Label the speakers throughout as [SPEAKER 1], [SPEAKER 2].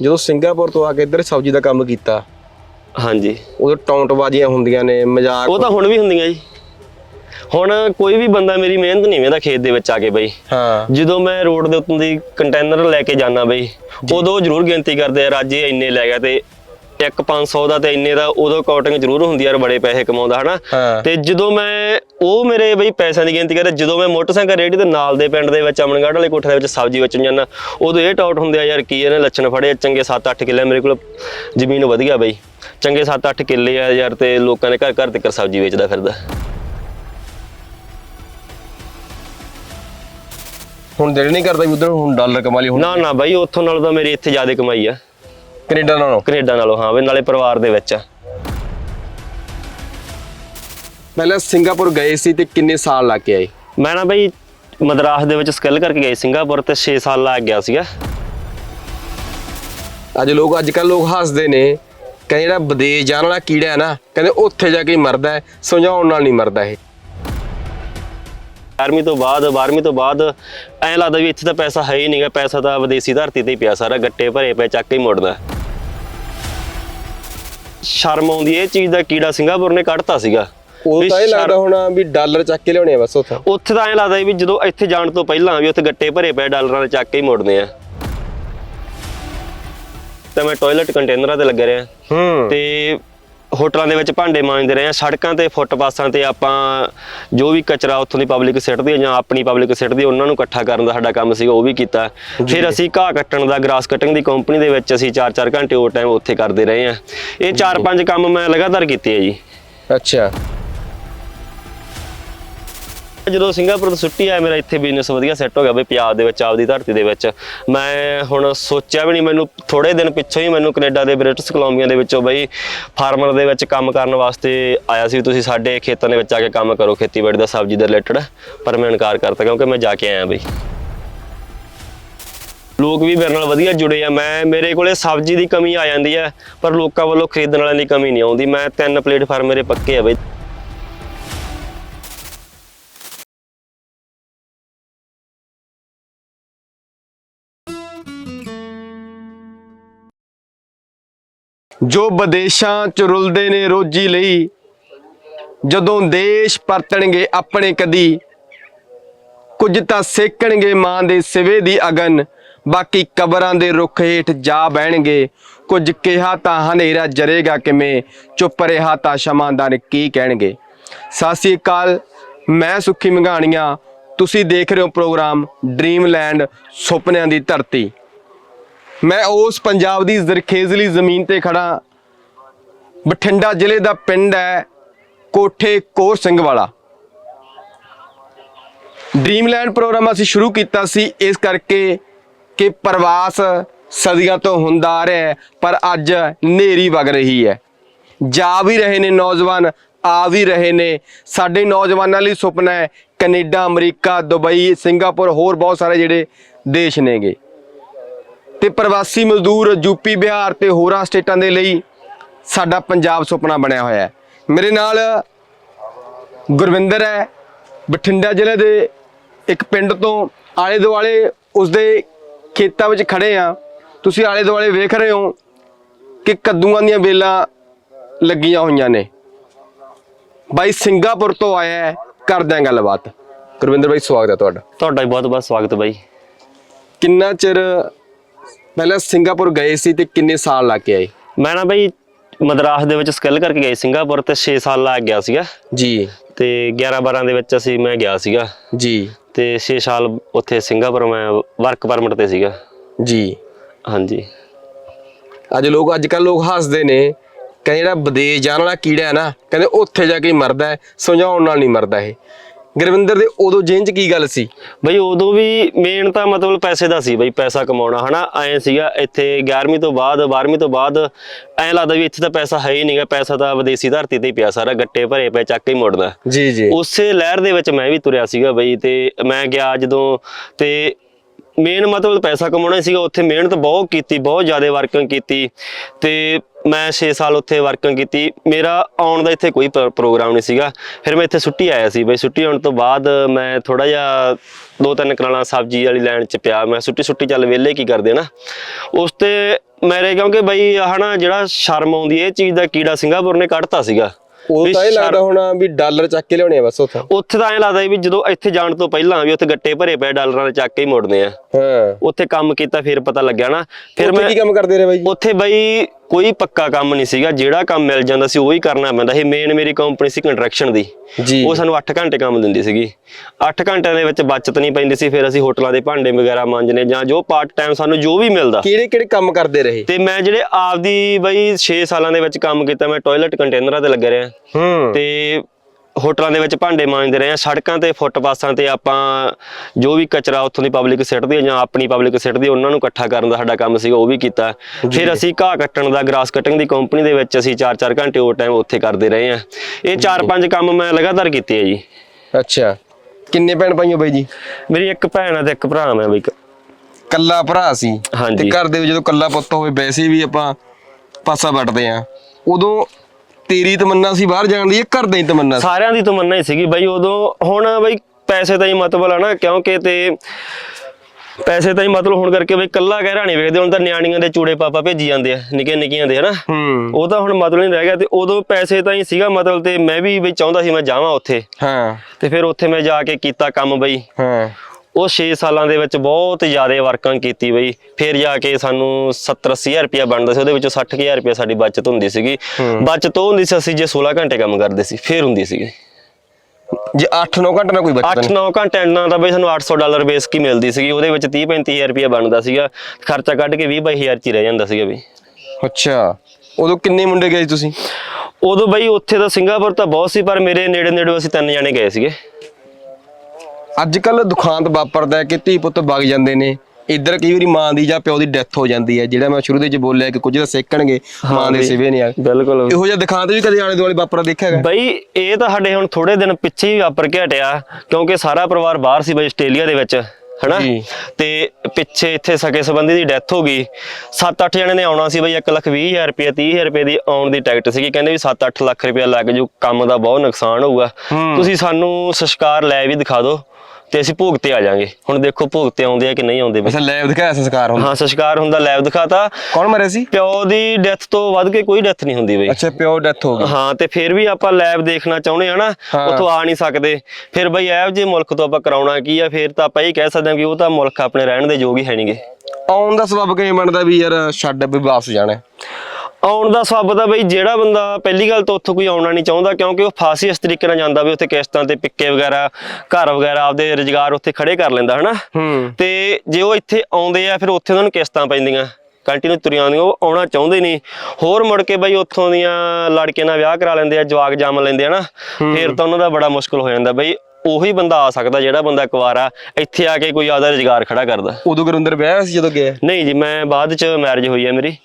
[SPEAKER 1] ਜਦੋਂ ਸਿੰਗਾਪੁਰ ਤੋਂ ਆ ਕੇ ਇੱਧਰ ਸਬਜ਼ੀ ਦਾ ਕੰਮ ਕੀਤਾ
[SPEAKER 2] ਹਾਂਜੀ।
[SPEAKER 1] ਉਦੋਂ ਟੌਂਟਬਾਜ਼ੀਆਂ ਹੁੰਦੀਆਂ ਨੇ ਮਜ਼ਾਕ
[SPEAKER 2] ਉਹ ਤਾਂ ਹੁਣ ਵੀ ਹੁੰਦੀਆਂ ਜੀ। ਹੁਣ ਕੋਈ ਵੀ ਬੰਦਾ ਮੇਰੀ ਮਿਹਨਤ ਨਹੀਂ ਵੇਂਦਾ ਖੇਤ ਦੇ ਵਿੱਚ ਆ ਕੇ ਬਈ।
[SPEAKER 1] ਹਾਂ।
[SPEAKER 2] ਜਦੋਂ ਮੈਂ ਰੋਡ ਦੇ ਉੱਤੋਂ ਦੀ ਕੰਟੇਨਰ ਲੈ ਕੇ ਜਾਣਾ ਬਈ ਉਦੋਂ ਜ਼ਰੂਰ ਗਿਣਤੀ ਕਰਦੇ ਆ ਰਾਜੇ ਇੰਨੇ ਲੈ ਗਿਆ ਤੇ ਇੱਕ 500 ਦਾ ਤੇ ਇੰਨੇ ਦਾ ਉਦੋਂ ਕਾਊਟਿੰਗ ਜ਼ਰੂਰ ਹੁੰਦੀ ਯਾਰ ਬੜੇ ਪੈਸੇ ਕਮਾਉਂਦਾ ਹਨਾ। ਤੇ ਜਦੋਂ ਮੈਂ ਉਹ ਮੇਰੇ ਬਈ ਪੈਸਿਆਂ ਦੀ ਗਿਣਤੀ ਕਰਦੇ ਜਦੋਂ ਮੈਂ ਮੋਟਰਸਾਈਕਲ ਰੇੜੀ ਦੇ ਨਾਲ ਦੇ ਪਿੰਡ ਦੇ ਵਿੱਚ ਅਮਨਗੜ੍ਹ ਵਾਲੇ ਕੋਠੇ ਦੇ ਵਿੱਚ ਸਬਜ਼ੀ ਵੇਚਣ ਜਾਂਦਾ ਉਦੋਂ ਇਹ ਟਾਊਟ ਹੁੰਦੇ ਆ ਯਾਰ ਕੀ ਇਹਨੇ ਲੱਛਣ ਫੜੇ ਚੰਗੇ 7-8 ਕਿੱਲੇ ਮੇਰੇ ਕੋਲ ਜ਼ਮੀਨ ਵਧੀਆ ਬਈ। ਚੰਗੇ 7-8 ਕਿੱਲੇ ਆ ਯਾਰ ਤੇ ਲੋਕਾਂ ਦੇ ਘਰ ਘਰ ਤੱਕ ਸਬਜ਼ੀ ਵੇਚਦਾ ਫਿਰਦਾ।
[SPEAKER 1] ਹੁਣ ਦਿਲ ਨਹੀਂ ਕਰਦਾ ਵੀ ਉਧਰ ਹੁਣ ਡਾਲਰ ਕਮਾ ਲਈ ਹੁਣ
[SPEAKER 2] ਨਾ ਨਾ ਬਾਈ ਉੱਥੋਂ ਨਾਲੋਂ ਤਾਂ ਮੇਰੀ ਇੱਥੇ ਜ਼ਿਆਦਾ ਕਮਾਈ ਆ।
[SPEAKER 1] ਕੈਨੇਡਾ ਨਾਲੋਂ?
[SPEAKER 2] ਕੈਨੇਡਾ ਨਾਲੋਂ ਹਾਂ ਵੀ ਨਾਲੇ ਪਰਿਵਾਰ ਦੇ ਵਿੱਚ ਆ।
[SPEAKER 1] ਪਹਿਲਾਂ ਸਿੰਗਾਪੁਰ ਗਏ ਸੀ ਤੇ ਕਿੰਨੇ ਸਾਲ ਲਾ ਕੇ ਆਏ?
[SPEAKER 2] ਮੈਂ ਨਾ ਬਈ ਮਦਰਾਸ ਦੇ ਵਿੱਚ ਸਕਿੱਲ ਕਰਕੇ ਗਏ ਸਿੰਗਾਪੁਰ ਤੇ 6 ਸਾਲ ਲੱਗ ਗਿਆ ਸੀਗਾ।
[SPEAKER 1] ਅੱਜ ਲੋਕ ਅੱਜ ਕੱਲ ਲੋਕ ਹੱਸਦੇ ਨੇ। ਕਹਿੰਦੇ ਜਿਹੜਾ ਵਿਦੇਸ਼ ਜਾਣ ਵਾਲਾ ਕੀੜਾ ਹੈ ਨਾ ਕਹਿੰਦੇ ਉੱਥੇ ਜਾ ਕੇ ਮਰਦਾ ਹੈ ਸਮਝਾਉਣ ਨਾਲ ਨਹੀਂ ਮਰਦਾ ਇਹ।
[SPEAKER 2] 11ਵੀਂ ਤੋਂ ਬਾਅਦ 12ਵੀਂ ਤੋਂ ਬਾਅਦ ਐਂ ਲੱਗਦਾ ਵੀ ਇੱਥੇ ਤਾਂ ਪੈਸਾ ਹੈ ਹੀ ਨਹੀਂਗਾ ਪੈਸਾ ਤਾਂ ਵਿਦੇਸੀ ਧਰਤੀ ਤੇ ਹੀ ਪਿਆ ਸਾਰਾ ਗੱਟੇ ਭਰੇ ਪਏ ਚੱਕ ਕੇ ਹੀ ਮੁੜਦਾ ਸ਼ਰਮ ਆਉਂਦੀ ਇਹ ਚੀਜ਼ ਦਾ ਕੀੜਾ ਸਿੰਗਾਪੁਰ ਨੇ ਕੱਢਤਾ ਸੀਗਾ।
[SPEAKER 1] ਉਹ ਤਾਂ ਇਹ ਲੱਗਦਾ ਹੋਣਾ ਵੀ ਡਾਲਰ ਚੱਕ ਕੇ ਲਿਆਉਣੇ ਆ ਬਸ ਉੱਥੋਂ।
[SPEAKER 2] ਉੱਥੇ ਤਾਂ ਐਂ ਲੱਗਦਾ ਵੀ ਜਦੋਂ ਇੱਥੇ ਜਾਣ ਤੋਂ ਪਹਿਲਾਂ ਵੀ ਉੱਥੇ ਗੱਟੇ ਭਰੇ ਪਏ ਡਾਲਰਾਂ ਦੇ ਚੱਕ ਕੇ ਹੀ ਮੁੜਦੇ ਆ। ਤੇ ਮੈਂ ਟਾਇਲਟ ਕੰਟੇਨਰਾਂ ਤੇ ਲੱਗ ਰਿਹਾ।
[SPEAKER 1] ਹੂੰ।
[SPEAKER 2] ਤੇ ਹੋਟਲਾਂ ਦੇ ਵਿੱਚ ਭਾਂਡੇ ਮਾਂਜਦੇ ਰਹੇ ਆ ਸੜਕਾਂ ਤੇ ਫੁੱਟਪਾਥਾਂ ਤੇ ਆਪਾਂ ਜੋ ਵੀ ਕਚਰਾ ਉੱਥੋਂ ਦੀ ਪਬਲਿਕ ਸਿੱਟਦੀ ਹੈ ਜਾਂ ਆਪਣੀ ਪਬਲਿਕ ਸਿੱਟਦੀ ਹੈ, ਉਹਨਾਂ ਨੂੰ ਇਕੱਠਾ ਕਰਨ ਦਾ ਸਾਡਾ ਕੰਮ ਸੀਗਾ ਉਹ ਵੀ ਕੀਤਾ। ਫਿਰ ਅਸੀਂ ਘਾਹ ਕੱਟਣ ਦਾ ਗ੍ਰਾਸ ਕਟਿੰਗ ਦੀ ਕੰਪਨੀ ਦੇ ਵਿੱਚ ਅਸੀਂ 4-4 ਘੰਟੇ ਉਹ ਟਾਈਮ ਉੱਥੇ ਕਰਦੇ ਰਹੇ ਆ ਇਹ 4-5 ਕੰਮ ਮੈਂ ਲਗਾਤਾਰ ਕੀਤੇ ਆ ਜੀ।
[SPEAKER 1] ਅੱਛਾ।
[SPEAKER 2] ਜਦੋਂ ਸਿੰਗਾਪੁਰ ਤੋਂ ਛੁੱਟੀ ਆਇਆ, ਮੇਰਾ ਇੱਥੇ ਬਿਜ਼ਨਸ ਵਧੀਆ ਸੈੱਟ ਹੋ ਗਿਆ ਬਈ, ਪੰਜਾਬ ਦੇ ਵਿੱਚ, ਆਪਦੀ ਧਰਤੀ ਦੇ ਵਿੱਚ। ਮੈਂ ਹੁਣ ਸੋਚਿਆ ਵੀ ਨਹੀਂ, ਮੈਨੂੰ ਥੋੜੇ ਦਿਨ ਪਿੱਛੋਂ ਹੀ ਮੈਨੂੰ ਕੈਨੇਡਾ ਦੇ ਬ੍ਰਿਟਿਸ਼ ਕੋਲੰਬੀਆ ਦੇ ਵਿੱਚੋਂ ਬਈ ਫਾਰਮਰ ਦੇ ਵਿੱਚ ਕੰਮ ਕਰਨ ਵਾਸਤੇ ਆਇਆ ਸੀ। ਤੁਸੀਂ ਸਾਡੇ ਖੇਤਾਂ ਦੇ ਵਿੱਚ ਆ ਕੇ ਕੰਮ ਕਰੋ, ਖੇਤੀਬਾੜੀ ਦਾ ਸਬਜ਼ੀ ਦੇ ਰਿਲੇਟਡ, ਪਰ ਮੈਂ ਇਨਕਾਰ ਕਰਤਾ ਕਿਉਂਕਿ ਮੈਂ ਜਾ ਕੇ ਆਇਆ ਬਈ। ਲੋਕ ਵੀ ਮੇਰੇ ਨਾਲ ਵਧੀਆ ਜੁੜੇ ਆ। ਮੈਂ, ਮੇਰੇ ਕੋਲੇ ਸਬਜ਼ੀ ਦੀ ਕਮੀ ਆ ਜਾਂਦੀ ਹੈ ਪਰ ਲੋਕਾਂ ਵੱਲੋਂ ਖਰੀਦਣ ਵਾਲਿਆਂ ਦੀ ਕਮੀ ਨਹੀਂ ਆਉਂਦੀ। ਮੈਂ ਤਿੰਨ ਪਲੇਟਫਾਰਮ ਮੇਰੇ ਪੱਕੇ ਆ ਬਈ।
[SPEAKER 1] ਜੋ ਵਿਦੇਸ਼ਾਂ ਚ ਰੁਲਦੇ ਨੇ ਰੋਜੀ ਲਈ, ਜਦੋਂ ਦੇਸ਼ ਪਰਤਣਗੇ ਆਪਣੇ ਕਦੀ, ਕੁਝ ਤਾਂ ਸੇਕਣਗੇ ਮਾਂ ਦੇ ਸਿਵੇ ਦੀ ਅਗਨ, ਬਾਕੀ ਕਬਰਾਂ ਦੇ ਰੁੱਖ ਹੇਠ ਜਾ ਬਹਿਣਗੇ। ਕੁਝ ਕਿਹਾ ਤਾਂ ਹਨੇਰਾ ਜਰੇਗਾ ਕਿਵੇਂ, ਚੁੱਪ ਰਿਹਾ ਤਾਂ ਸ਼ਮਾਂਦਾਰ ਕੀ ਕਹਿਣਗੇ। ਸਤਿ ਸ੍ਰੀ ਅਕਾਲ, ਮੈਂ ਸੁੱਖੀ ਮੰਗਾਣੀਆਂ ਤੁਸੀਂ ਦੇਖ ਰਹੇ ਹੋ ਪ੍ਰੋਗਰਾਮ ਡ੍ਰੀਮਲੈਂਡ ਸੁਪਨਿਆਂ ਦੀ ਧਰਤੀ। ਮੈਂ ਉਸ ਪੰਜਾਬ ਦੀ ਜ਼ਰਖੇਜ਼ਲੀ ਜ਼ਮੀਨ ਤੇ ਖੜਾ ਬਠਿੰਡਾ ਜ਼ਿਲ੍ਹੇ ਦਾ ਪਿੰਡ ਹੈ ਕੋਠੇ ਕੋਰ ਸਿੰਘ ਵਾਲਾ। ਡ੍ਰੀਮਲੈਂਡ ਪ੍ਰੋਗਰਾਮ ਅਸੀਂ ਸ਼ੁਰੂ ਕੀਤਾ ਸੀ, ਇਸ ਕਰਕੇ ਕਿ ਪ੍ਰਵਾਸ ਸਦੀਆਂ ਤੋਂ ਹੁੰਦਾ ਆ ਰਿਹਾ ਹੈ, ਪਰ ਅੱਜ ਨੇਰੀ ਵਗ ਰਹੀ ਹੈ। ਜਾ ਵੀ ਰਹੇ ਨੇ ਨੌਜਵਾਨ, ਆ ਵੀ ਰਹੇ ਨੇ। ਸਾਡੇ ਨੌਜਵਾਨਾਂ ਲਈ ਸੁਪਨਾ ਹੈ ਕੈਨੇਡਾ, ਅਮਰੀਕਾ, ਦੁਬਈ, ਸਿੰਗਾਪੁਰ, ਹੋਰ ਬਹੁਤ ਸਾਰੇ ਜਿਹੜੇ ਦੇਸ਼ ਨੇਗੇ। ਤੇ ਪ੍ਰਵਾਸੀ ਮਜ਼ਦੂਰ ਯੂਪੀ ਬਿਹਾਰ ਤੇ ਹੋਰਾਂ ਸਟੇਟਾਂ ਦੇ ਲਈ ਸਾਡਾ ਪੰਜਾਬ ਸੁਪਨਾ ਬਣਿਆ ਹੋਇਆ ਹੈ। ਮੇਰੇ ਨਾਲ ਗੁਰਵਿੰਦਰ ਹੈ ਬਠਿੰਡਾ ਜ਼ਿਲ੍ਹੇ ਦੇ ਇੱਕ ਪਿੰਡ ਤੋਂ ਆਲੇ ਦੁਆਲੇ ਉਸਦੇ ਖੇਤਾਂ ਵਿੱਚ ਖੜੇ ਆ ਤੁਸੀਂ ਆਲੇ ਦੁਆਲੇ ਵੇਖ ਰਹੇ ਹੋ ਕਿ ਕੱਦੂਆਂ ਦੀਆਂ ਵੇਲਾਂ ਲੱਗੀਆਂ ਹੋਈਆਂ ਨੇ। ਬਾਈ ਸਿੰਗਾਪੁਰ ਤੋਂ ਆਇਆ ਹੈ ਕਰਦੇ ਹਾਂ ਗੱਲਬਾਤ। ਗੁਰਵਿੰਦਰ ਬਾਈ ਸਵਾਗਤ ਹੈ ਤੁਹਾਡਾ।
[SPEAKER 2] ਤੁਹਾਡਾ ਬਹੁਤ ਬਹੁਤ ਸਵਾਗਤ ਬਾਈ।
[SPEAKER 1] ਕਿੰਨਾ ਚਿਰ ਪਹਿਲਾਂ ਸਿੰਗਾਪੁਰ ਗਏ ਸੀ ਤੇ ਕਿੰਨੇ ਸਾਲ ਲਾ ਕੇ ਆਏ?
[SPEAKER 2] ਮੈਂ ਨਾ ਬਈ ਮਦਰਾਸ ਦੇ ਵਿੱਚ ਸਕਿੱਲ ਕਰਕੇ ਗਏ ਸਿੰਗਾਪੁਰ ਤੇ 6 ਸਾਲ ਲੱਗ ਗਿਆ ਸੀਗਾ।
[SPEAKER 1] ਜੀ।
[SPEAKER 2] ਤੇ 11 12 ਦੇ ਵਿੱਚ ਅਸੀਂ ਮੈਂ ਗਿਆ ਸੀਗਾ।
[SPEAKER 1] ਜੀ।
[SPEAKER 2] ਤੇ 6 ਸਾਲ ਉੱਥੇ ਸਿੰਗਾਪੁਰ ਮੈਂ ਵਰਕ ਪਰਮਿਟ ਤੇ ਸੀਗਾ।
[SPEAKER 1] ਜੀ।
[SPEAKER 2] ਹਾਂਜੀ।
[SPEAKER 1] ਅੱਜ ਲੋਕ ਅੱਜ ਕੱਲ ਲੋਕ ਹੱਸਦੇ ਨੇ। ਕਹਿੰਦੇ ਜਿਹੜਾ ਵਿਦੇਸ਼ ਜਾਣ ਵਾਲਾ ਕੀੜਾ ਹੈ ਨਾ ਕਹਿੰਦੇ ਉੱਥੇ ਜਾ ਕੇ ਮਰਦਾ ਹੈ ਸਮਝਾਉਣ ਨਾਲ ਨਹੀਂ ਮਰਦਾ ਇਹ। ਗੁਰਵਿੰਦਰ ਦੇ ਉਦੋਂ ਚ ਕੀ ਗੱਲ ਸੀ?
[SPEAKER 2] ਬਈ ਉਦੋਂ ਵੀ ਮੇਨ ਤਾਂ ਮਤਲਬ ਪੈਸੇ ਦਾ ਸੀ ਬਈ ਪੈਸਾ ਕਮਾਉਣਾ ਹਨਾ? ਐ ਸੀਗਾ ਇੱਥੇ 11ਵੀਂ ਤੋਂ ਬਾਅਦ 12ਵੀਂ ਤੋਂ ਬਾਅਦ ਐ ਲੱਗਦਾ ਵੀ ਇੱਥੇ ਤਾਂ ਪੈਸਾ ਹੈ ਹੀ ਨਹੀਂਗਾ ਪੈਸਾ ਤਾਂ ਵਿਦੇਸੀ ਧਰਤੀ ਤੇ ਹੀ ਪਿਆ ਸਾਰਾ ਗੱਟੇ ਭਰੇ ਪਏ ਚੱਕ ਕੇ ਹੀ ਮੁੜਦਾ
[SPEAKER 1] ਜੀ ਜੀ।
[SPEAKER 2] ਉਸੇ ਲਹਿਰ ਦੇ ਵਿੱਚ ਮੈਂ ਵੀ ਤੁਰਿਆ ਸੀਗਾ ਬਈ ਤੇ ਮੈਂ ਗਿਆ ਜਦੋਂ ਤੇ ਮੇਨ ਮਤਲਬ ਪੈਸਾ ਕਮਾਉਣਾ ਸੀਗਾ, ਉੱਥੇ ਮਿਹਨਤ ਬਹੁਤ ਕੀਤੀ, ਬਹੁਤ ਜ਼ਿਆਦਾ ਵਰਕਿੰਗ ਕੀਤੀ ਤੇ ਮੈਂ 6 ਸਾਲ ਉੱਥੇ ਵਰਕਿੰਗ ਕੀਤੀ। ਮੇਰਾ ਆਉਣ ਦਾ ਇੱਥੇ ਕੋਈ ਪ- ਪ੍ਰੋਗਰਾਮ ਨਹੀਂ ਸੀਗਾ। ਫਿਰ ਮੈਂ ਇੱਥੇ ਛੁੱਟੀ ਆਇਆ ਸੀ ਬਈ, ਛੁੱਟੀ ਆਉਣ ਤੋਂ ਬਾਅਦ ਮੈਂ ਥੋੜਾ ਜਿਹਾ ਦੋ ਤਿੰਨ ਕਰਾਲਾਂ ਸਬਜ਼ੀ ਵਾਲੀ ਲਾਈਨ 'ਚ ਪਿਆ। ਮੈਂ ਛੁੱਟੀ ਛੁੱਟੀ ਚੱਲ ਵਿਹਲੇ ਕੀ ਕਰਦੇ ਨਾ। ਉਸ ਤੇ ਮੇਰੇ ਕਿਉਂਕਿ ਬਈ ਹਨਾ ਜਿਹੜਾ ਸ਼ਰਮ ਆਉਂਦੀ, ਇਹ ਚੀਜ਼ ਦਾ ਕੀੜਾ ਸਿੰਗਾਪੁਰ ਨੇ ਕੱਢਤਾ ਸੀਗਾ।
[SPEAKER 1] ਉਹ ਤਾਂ ਇਹ ਲੱਗਦਾ ਹੋਣਾ ਵੀ ਡਾਲਰ ਚੱਕ ਕੇ ਲਿਆਉਣੇ ਆ ਬਸ ਉੱਥੋਂ।
[SPEAKER 2] ਉੱਥੇ ਤਾਂ ਐਂ ਲੱਗਦਾ ਵੀ ਜਦੋਂ ਇੱਥੇ ਜਾਣ ਤੋਂ ਪਹਿਲਾਂ ਵੀ ਉੱਥੇ ਗੱਟੇ ਭਰੇ ਪਏ ਡਾਲਰਾਂ ਦੇ ਚੱਕ ਕੇ ਹੀ ਮੋੜਨੇ ਆ।
[SPEAKER 1] ਹਾਂ।
[SPEAKER 2] ਉੱਥੇ ਕੰਮ ਕੀਤਾ ਫਿਰ ਪਤਾ ਲੱਗਿਆ ਨਾ। ਫਿਰ ਮੈਂ
[SPEAKER 1] ਕੀ ਕੰਮ ਕਰਦੇ ਰਹੇ ਬਾਈ?
[SPEAKER 2] ਉੱਥੇ ਬਈ ਕੋਈ ਪੱਕਾ ਕੰਮ ਨਹੀਂ ਸੀਗਾ ਜਿਹੜਾ ਕੰਮ ਮਿਲ ਜਾਂਦਾ ਸੀ ਉਹੀ ਕਰਨਾ ਪੈਂਦਾ ਸੀ। ਮੇਨ ਮੇਰੀ ਕੰਪਨੀ ਸੀ ਕੰਸਟਰਕਸ਼ਨ ਦੀ। ਉਹ ਸਾਨੂੰ 8 ਘੰਟੇ ਕੰਮ ਦਿੰਦੀ ਸੀਗੀ। 8 ਘੰਟਿਆਂ ਦੇ ਵਿੱਚ ਬਚਤ ਨਹੀਂ ਪੈਂਦੀ ਸੀ ਫਿਰ ਅਸੀਂ ਹੋਟਲਾਂ ਦੇ ਭਾਂਡੇ ਵਗੈਰਾ ਮਾਂਜਨੇ ਜਾਂ ਜੋ ਪਾਰਟ ਟਾਈਮ ਸਾਨੂੰ ਜੋ ਵੀ ਮਿਲਦਾ।
[SPEAKER 1] ਕਿਹੜੇ ਕਿਹੜੇ ਕੰਮ ਕਰਦੇ ਰਹੇ?
[SPEAKER 2] ਤੇ ਮੈਂ ਜਿਹੜੇ ਆਪਦੀ ਬਈ 6 ਸਾਲਾਂ ਦੇ ਵਿੱਚ ਕੰਮ ਕੀਤਾ ਮੈਂ ਟਾਇਲਟ ਕੰਟੇਨਰਾਂ ਤੇ ਲੱਗਾ ਰਿਹਾ।
[SPEAKER 1] ਹੂੰ।
[SPEAKER 2] ਤੇ ਹੋਟਲਾਂ ਦੇ ਵਿੱਚ ਭਾਂਡੇ ਮਾਂਜਦੇ ਰਹੇ ਆ ਸੜਕਾਂ ਤੇ ਫੁੱਟਪਾਥਾਂ ਤੇ ਆਪਾਂ ਜੋ ਵੀ ਕਚਰਾ ਉੱਥੋਂ ਦੀ ਪਬਲਿਕ ਸਿੱਟਦੀ ਹੈ ਜਾਂ ਆਪਣੀ ਪਬਲਿਕ ਸਿੱਟਦੀ ਉਹਨਾਂ ਨੂੰ ਇਕੱਠਾ ਕਰਨ ਦਾ ਸਾਡਾ ਕੰਮ ਸੀਗਾ ਉਹ ਵੀ ਕੀਤਾ। ਫਿਰ ਅਸੀਂ ਘਾਹ ਕੱਟਣ ਦਾ ਗ੍ਰਾਸ ਕਟਿੰਗ ਦੀ ਕੰਪਨੀ ਦੇ ਵਿੱਚ ਅਸੀਂ 4-4 ਘੰਟੇ ਉਹ ਟਾਈਮ ਉੱਥੇ ਕਰਦੇ ਰਹੇ ਆ ਇਹ 4-5 ਕੰਮ ਮੈਂ ਲਗਾਤਾਰ ਕੀਤੇ ਆ ਜੀ।
[SPEAKER 1] ਅੱਛਾ। ਕਿੰਨੇ ਭੈਣ ਭਾਈਓ ਬਾਈ ਜੀ?
[SPEAKER 2] ਮੇਰੀ ਇੱਕ ਭੈਣ ਆ ਤੇ ਇੱਕ ਭਰਾ ਮੈਂ ਬਈ
[SPEAKER 1] ਕੱਲਾ ਭਰਾ ਸੀ। ਤੇ ਘਰ ਦੇ ਜਦੋਂ ਕੱਲਾ ਪੁੱਤ ਹੋਵੇ ਵੈਸੇ ਵੀ ਆਪਾਂ ਪਾਸਾ ਵੱਟਦੇ ਆ ਉਦੋਂ ਤੇਰੀ ਤਮੰਨਾ ਸੀ ਬਾਹਰ ਜਾਣ ਦੀ ਇਹ ਘਰ ਦੀ ਤਮੰਨਾ ਸੀ?
[SPEAKER 2] ਸਾਰਿਆਂ ਦੀ ਤਮੰਨਾ ਹੀ ਸੀਗੀ ਬਈ ਉਦੋਂ ਹੁਣ ਬਈ ਪੈਸੇ ਦਾ ਹੀ ਮਤਲਬ ਆ ਨਾ ਕਿਉਂਕਿ ਤੇ ਪੈਸੇ ਦਾ ਹੀ ਮਤਲਬ ਹੋਣ ਕਰਕੇ ਬਈ ਕੱਲਾ ਗਹਿਰਾ ਨਹੀਂ ਵੇਖਦੇ ਹੁਣ ਤਾਂ ਨਿਆਣੀਆਂ ਦੇ ਚੂੜੇ ਪਾਪਾ ਭੇਜੀ ਜਾਂਦੇ ਆ ਨਿੱਕੇ ਨਿੱਕੀਆਂ ਦੇ ਹਨਾ? ਉਹ ਤਾਂ ਹੁਣ ਮਤਲਬ ਨਹੀਂ ਰਹਿ ਗਿਆ ਤੇ ਉਦੋਂ ਪੈਸੇ ਤਾਂ ਹੀ ਸੀਗਾ ਮਤਲਬ ਤੇ ਮੈਂ ਵੀ ਬਈ ਚਾਹੁੰਦਾ ਸੀ ਮੈਂ ਜਾਵਾਂ ਉੱਥੇ।
[SPEAKER 1] ਹਾਂ।
[SPEAKER 2] ਤੇ ਫਿਰ ਉੱਥੇ ਮੈਂ ਜਾ ਕੇ ਕੀਤਾ ਕੰਮ ਬਈ।
[SPEAKER 1] ਹਾਂ।
[SPEAKER 2] ਉਹ 6 ਸਾਲਾਂ ਦੇ ਵਿੱਚ ਬਹੁਤ ਜ਼ਿਆਦਾ ਵਰਕਾਂ ਕੀਤੀ ਬਈ। ਫਿਰ ਜਾ ਕੇ ਸਾਨੂੰ 70 80000 ਰੁਪਇਆ ਬਣਦਾ ਸੀ ਉਹਦੇ ਵਿੱਚੋਂ 60000 ਰੁਪਇਆ ਸਾਡੀ ਬਚਤ ਹੁੰਦੀ ਸੀਗੀ। ਬਚਤ ਉਹ ਹੁੰਦੀ ਸੀ ਅਸੀਂ ਜੇ 16 ਘੰਟੇ ਕੰਮ ਕਰਦੇ ਸੀ ਫਿਰ ਹੁੰਦੀ ਸੀਗੀ।
[SPEAKER 1] ਜੇ 8-9 ਘੰਟੇ ਨਾਲ ਕੋਈ ਬਚਤ ਨਹੀਂ।
[SPEAKER 2] 8-9 ਘੰਟੇ ਨਾਲ ਤਾਂ ਬਈ ਸਾਨੂੰ 800 ਡਾਲਰ ਬੇਸ ਕੀ ਮਿਲਦੀ ਸੀਗੀ ਉਹਦੇ ਵਿੱਚ 30 35000 ਰੁਪਇਆ ਬਣਦਾ ਸੀਗਾ। ਖਰਚਾ ਕੱਢ ਕੇ 20 22000 ਚ ਹੀ ਰਹਿ ਜਾਂਦਾ ਸੀਗਾ ਬਈ।
[SPEAKER 1] ਅੱਛਾ ਉਦੋਂ ਕਿੰਨੇ ਮੁੰਡੇ ਗਏ ਸੀ ਤੁਸੀਂ?
[SPEAKER 2] ਉਦੋਂ ਬਈ ਉੱਥੇ ਤਾਂ ਸਿੰਗਾਪੁਰ ਤਾਂ ਬਹੁਤ ਸੀ ਪਰ ਮੇਰੇ ਨੇੜੇ ਨੇੜੇ ਅਸੀਂ ਤਿੰਨ ਜਣੇ ਗਏ ਸੀਗੇ।
[SPEAKER 1] ਅੱਜ ਕੱਲ ਦੁਖਾਂਤ ਵਾਪਰਦਾ ਹੈ ਕਿ ਧੀ ਪੁੱਤ ਵਗ ਜਾਂਦੇ ਨੇ। ਇੱਧਰ ਕਈ ਵਾਰੀ ਮਾਂ ਦੀ ਜਾਂ ਪਿਓ ਦੀ ਡੈਥ ਹੋ ਜਾਂਦੀ ਹੈ। ਜਿਹੜਾ ਮੈਂ ਸ਼ੁਰੂ ਦੇ ਵਿੱਚ ਬੋਲਿਆ ਕਿ ਕੁਝ ਤਾਂ ਸੇਕਣਗੇ ਮਾਂ ਦੇ। ਸਿਵੇ ਨਹੀਂ ਆ
[SPEAKER 2] ਬਿਲਕੁਲ।
[SPEAKER 1] ਇਹੋ ਜਿਹਾ ਦੁਖਾਂਤ ਵੀ ਕਦੇ ਆਲੇ ਦੁਆਲੇ ਵਾਪਰਾ ਦੇਖਿਆ ਹੈਗਾ
[SPEAKER 2] ਬਈ ਇਹ ਤਾਂ ਸਾਡੇ ਹੁਣ ਥੋੜੇ ਦਿਨ ਪਿੱਛੇ ਹੀ ਵਾਪਰ ਕੇ ਹਟਿਆ ਕਿਉਂਕਿ ਸਾਰਾ ਪਰਿਵਾਰ ਬਾਹਰ ਸੀ ਬਈ ਆਸਟ੍ਰੇਲੀਆ ਦੇ ਵਿੱਚ ਹਨਾ। ਤੇ ਪਿੱਛੇ ਇੱਥੇ ਸਕੇ ਸੰਬੰਧੀ ਦੀ ਡੈਥ ਹੋ ਗਈ। 7-8 ਜਣੇ ਨੇ ਆਉਣਾ ਸੀ ਬਈ 1 ਲੱਖ 20 ਹਜ਼ਾਰ ਰੁਪਏ 30 ਹਜ਼ਾਰ ਰੁਪਏ ਦੀ ਆਉਣ ਦੀ ਟਿਕਟ ਸੀਗੀ। ਕਹਿੰਦੇ ਵੀ 7-8 ਲੱਖ ਰੁਪਏ ਲੱਗ ਜੂ ਕੰਮ ਦਾ ਬਹੁਤ ਨੁਕਸਾਨ ਹੋਊਗਾ। ਤੁਸੀਂ ਸਾਨੂੰ ਸੰਸਕਾਰ ਲੈ ਵੀ ਦਿਖਾ ਦਿਓ। ਤੇ ਅਸੀਂ ਭੋਗ ਤੇ ਆ ਜਾਾਂਗੇ। ਹੁਣ ਦੇਖੋ ਭੋਗ ਤੇ ਆਉਂਦੇ ਆ ਕਿ ਨਹੀਂ ਆਉਂਦੇ ਬਈ।
[SPEAKER 1] ਅੱਛਾ ਲੈਬ ਦਿਖਾਇਆ ਸੰਸਕਾਰ ਹੁਣ
[SPEAKER 2] ਹਾਂ ਸੰਸਕਾਰ ਹੁੰਦਾ ਲੈਬ ਦਿਖਾਤਾ।
[SPEAKER 1] ਕੌਣ ਮਰਿਆ ਸੀ?
[SPEAKER 2] ਪਿਓ ਦੀ ਡੈਥ ਤੋਂ ਵੱਧ ਕੇ ਕੋਈ ਡੈਥ ਨਹੀਂ ਹੁੰਦੀ ਬਈ।
[SPEAKER 1] ਅੱਛਾ ਪਿਓ ਡੈਥ ਹੋ ਗਈ
[SPEAKER 2] ਹਾਂ ਤੇ ਫਿਰ ਵੀ ਆਪਾਂ ਲੈਬ ਦੇਖਣਾ ਚਾਹੁੰਦੇ ਆ ਨਾ
[SPEAKER 1] ਹਾਂ।
[SPEAKER 2] ਉੱਥੋਂ ਆ ਨਹੀਂ ਸਕਦੇ। ਫਿਰ ਬਈ ਇਹੋ ਜਿਹੇ ਮੁਲਕ ਤੋਂ ਆਪਾਂ ਕਰਾਉਣਾ ਕੀ ਆ ਫਿਰ ਤਾਂ ਆਪਾਂ ਇਹ ਕਹਿ ਸਕਦੇ ਹਾਂ ਕਿ ਉਹ ਤਾਂ ਮੁਲਕ ਆਪਣੇ ਰਹਿਣ ਦੇ ਯੋਗ ਹੀ ਹੈ ਨਹੀਂਗੇ
[SPEAKER 1] ਆਉਣ ਦਾ ਸਬਬ ਕਿਵੇਂ ਬਣਦਾ ਵੀ ਯਾਰ ਛੱਡ ਵੀ ਵਾਪਸ ਜਾਣਾ। ਹੈ?
[SPEAKER 2] ਆਉਣ ਦਾ ਸਬਬ ਤਾਂ ਬਈ ਜਿਹੜਾ ਬੰਦਾ ਪਹਿਲੀ ਗੱਲ ਤਾਂ ਉੱਥੋਂ ਕੋਈ ਆਉਣਾ ਨਹੀਂ ਚਾਹੁੰਦਾ ਕਿਉਂਕਿ ਉਹ ਫਾਸੀ ਇਸ ਤਰੀਕੇ ਨਾਲ ਜਾਂਦਾ ਵੀ ਉੱਥੇ ਕਿਸ਼ਤਾਂ ਤੇ ਪਿੱਕੇ ਵਗੈਰਾ ਘਰ ਵਗੈਰਾ ਆਪਦੇ ਰੁਜ਼ਗਾਰ ਉੱਥੇ ਖੜੇ ਕਰ ਲੈਂਦਾ ਹਨਾ? ਤੇ ਜੇ ਉਹ ਇੱਥੇ ਆਉਂਦੇ ਆ ਫਿਰ ਉੱਥੇ ਉਹਨਾਂ ਨੂੰ ਕਿਸ਼ਤਾਂ ਪੈਂਦੀਆਂ ਕੰਟੀਨਿਊ ਤੁਰੀਆਂ ਆਉਂਦੀਆਂ ਉਹ ਆਉਣਾ ਚਾਹੁੰਦੇ ਨਹੀਂ। ਹੋਰ ਮੁੜ ਕੇ ਬਈ ਉੱਥੋਂ ਦੀਆਂ ਲੜਕੇ ਨਾਲ ਵਿਆਹ ਕਰਾ ਲੈਂਦੇ ਆ ਜਵਾਕ ਜੰਮ ਲੈਂਦੇ ਆ ਨਾ ਫਿਰ ਤਾਂ ਉਹਨਾਂ ਦਾ ਬੜਾ ਮੁਸ਼ਕਲ ਹੋ ਜਾਂਦਾ ਬਈ ਉਹੀ ਬੰਦਾ ਆ ਸਕਦਾ ਜਿਹੜਾ ਬੰਦਾ ਕੁਵਾਰਾ ਇੱਥੇ ਆ ਕੇ ਕੋਈ ਆਪਦਾ ਰੁਜ਼ਗਾਰ ਖੜਾ ਕਰਦਾ।
[SPEAKER 1] ਉਦੋਂ ਗੁਰਿੰਦਰ ਵਿਆਹ ਸੀ ਜਦੋਂ ਗਿਆ
[SPEAKER 2] ਨਹੀਂ ਜੀ ਮੈਂ ਬਾਅਦ ਚ ਮੈਰਿਜ ਹੋਈ ਹੈ ਮੇਰੀ।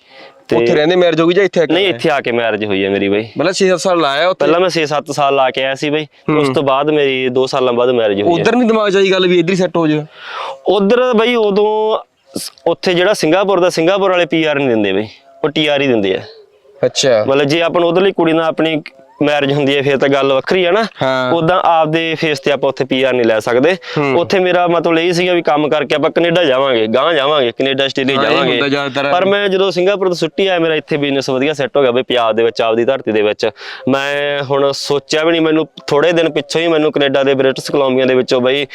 [SPEAKER 2] ਤੇ
[SPEAKER 1] ਉੱਥੇ ਰਹਿੰਦੇ ਮੈਰਿਜ ਹੋ ਗਈ ਜਾਂ ਇੱਥੇ ਆ ਕੇ
[SPEAKER 2] ਨਹੀਂ ਇੱਥੇ ਆ ਕੇ ਮੈਰਿਜ ਹੋਈ ਹੈ ਮੇਰੀ ਬਈ।
[SPEAKER 1] ਮਤਲਬ 6-7 ਸਾਲ ਲਾਇਆ ਉੱਥੇ?
[SPEAKER 2] ਪਹਿਲਾਂ ਮੈਂ 6-7 ਸਾਲ ਲਾ ਕੇ ਆਇਆ ਸੀ ਬਈ। ਉਸ ਤੋਂ ਬਾਅਦ ਮੇਰੀ 2 ਸਾਲਾਂ ਬਾਅਦ ਮੈਰਿਜ ਹੋਈ
[SPEAKER 1] ਉਧਰ ਨਹੀਂ ਦਿਮਾਗ 'ਚ ਆਈ ਗੱਲ ਵੀ ਇੱਧਰ ਹੀ ਸੈੱਟ ਹੋ ਜਾ
[SPEAKER 2] ਉਧਰ ਬਈ ਉਦੋਂ ਉੱਥੇ ਜਿਹੜਾ ਸਿੰਗਾਪੁਰ ਦਾ ਸਿੰਗਾਪੁਰ ਵਾਲੇ ਪੀਆਰ ਨਹੀਂ ਦਿੰਦੇ ਬਈ। ਉਹ ਟੀਆਰ ਹੀ ਦਿੰਦੇ ਆ।
[SPEAKER 1] ਅੱਛਾ।
[SPEAKER 2] ਮਤਲਬ ਜੇ ਆਪਾਂ ਉਧਰਲੀ ਕੁੜੀ ਨਾਲ ਆਪਣੀ ਮੈਰਿਜ ਹੁੰਦੀ ਹੈ ਫਿਰ ਤਾਂ ਗੱਲ ਵੱਖਰੀ ਹੈ ਨਾ। ਉਦਾਂ ਆਪਦੇ ਫੇਸ ਤੇ ਆਪਾਂ ਉੱਥੇ ਪੀਆਰ ਨਹੀਂ ਲੈ ਸਕਦੇ। ਉੱਥੇ ਮੇਰਾ ਮਤਲਬ ਇਹ ਸੀਗਾ ਵੀ ਕੰਮ ਕਰਕੇ ਆਪਾਂ ਕੈਨੇਡਾ ਜਾਵਾਂਗੇ ਗਾਂ ਜਾਵਾਂਗੇ ਕੈਨੇਡਾ ਆਸਟ੍ਰੇਲੀਆ ਜਾਵਾਂਗੇ। ਪਰ ਮੈਂ ਜਦੋਂ ਸਿੰਗਾਪੁਰ ਤੋਂ ਛੁੱਟੀ ਆਇਆ ਮੇਰਾ ਇੱਥੇ ਬਿਜ਼ਨਸ ਵਧੀਆ ਸੈੱਟ ਹੋ ਗਿਆ ਬਈ ਪੰਜਾਬ ਦੇ ਵਿੱਚ ਆਪਦੀ ਧਰਤੀ ਦੇ ਵਿੱਚ ਮੈਂ ਹੁਣ ਸੋਚਿਆ ਵੀ ਨਹੀਂ ਮੈਨੂੰ ਥੋੜੇ ਦਿਨ ਪਿੱਛੋਂ ਹੀ ਮੈਨੂੰ ਕੈਨੇਡਾ ਦੇ ਬ੍ਰਿਟਿਸ਼ ਕੋਲੰਬੀਆ ਦੇ ਵਿੱਚੋਂ ਬਈ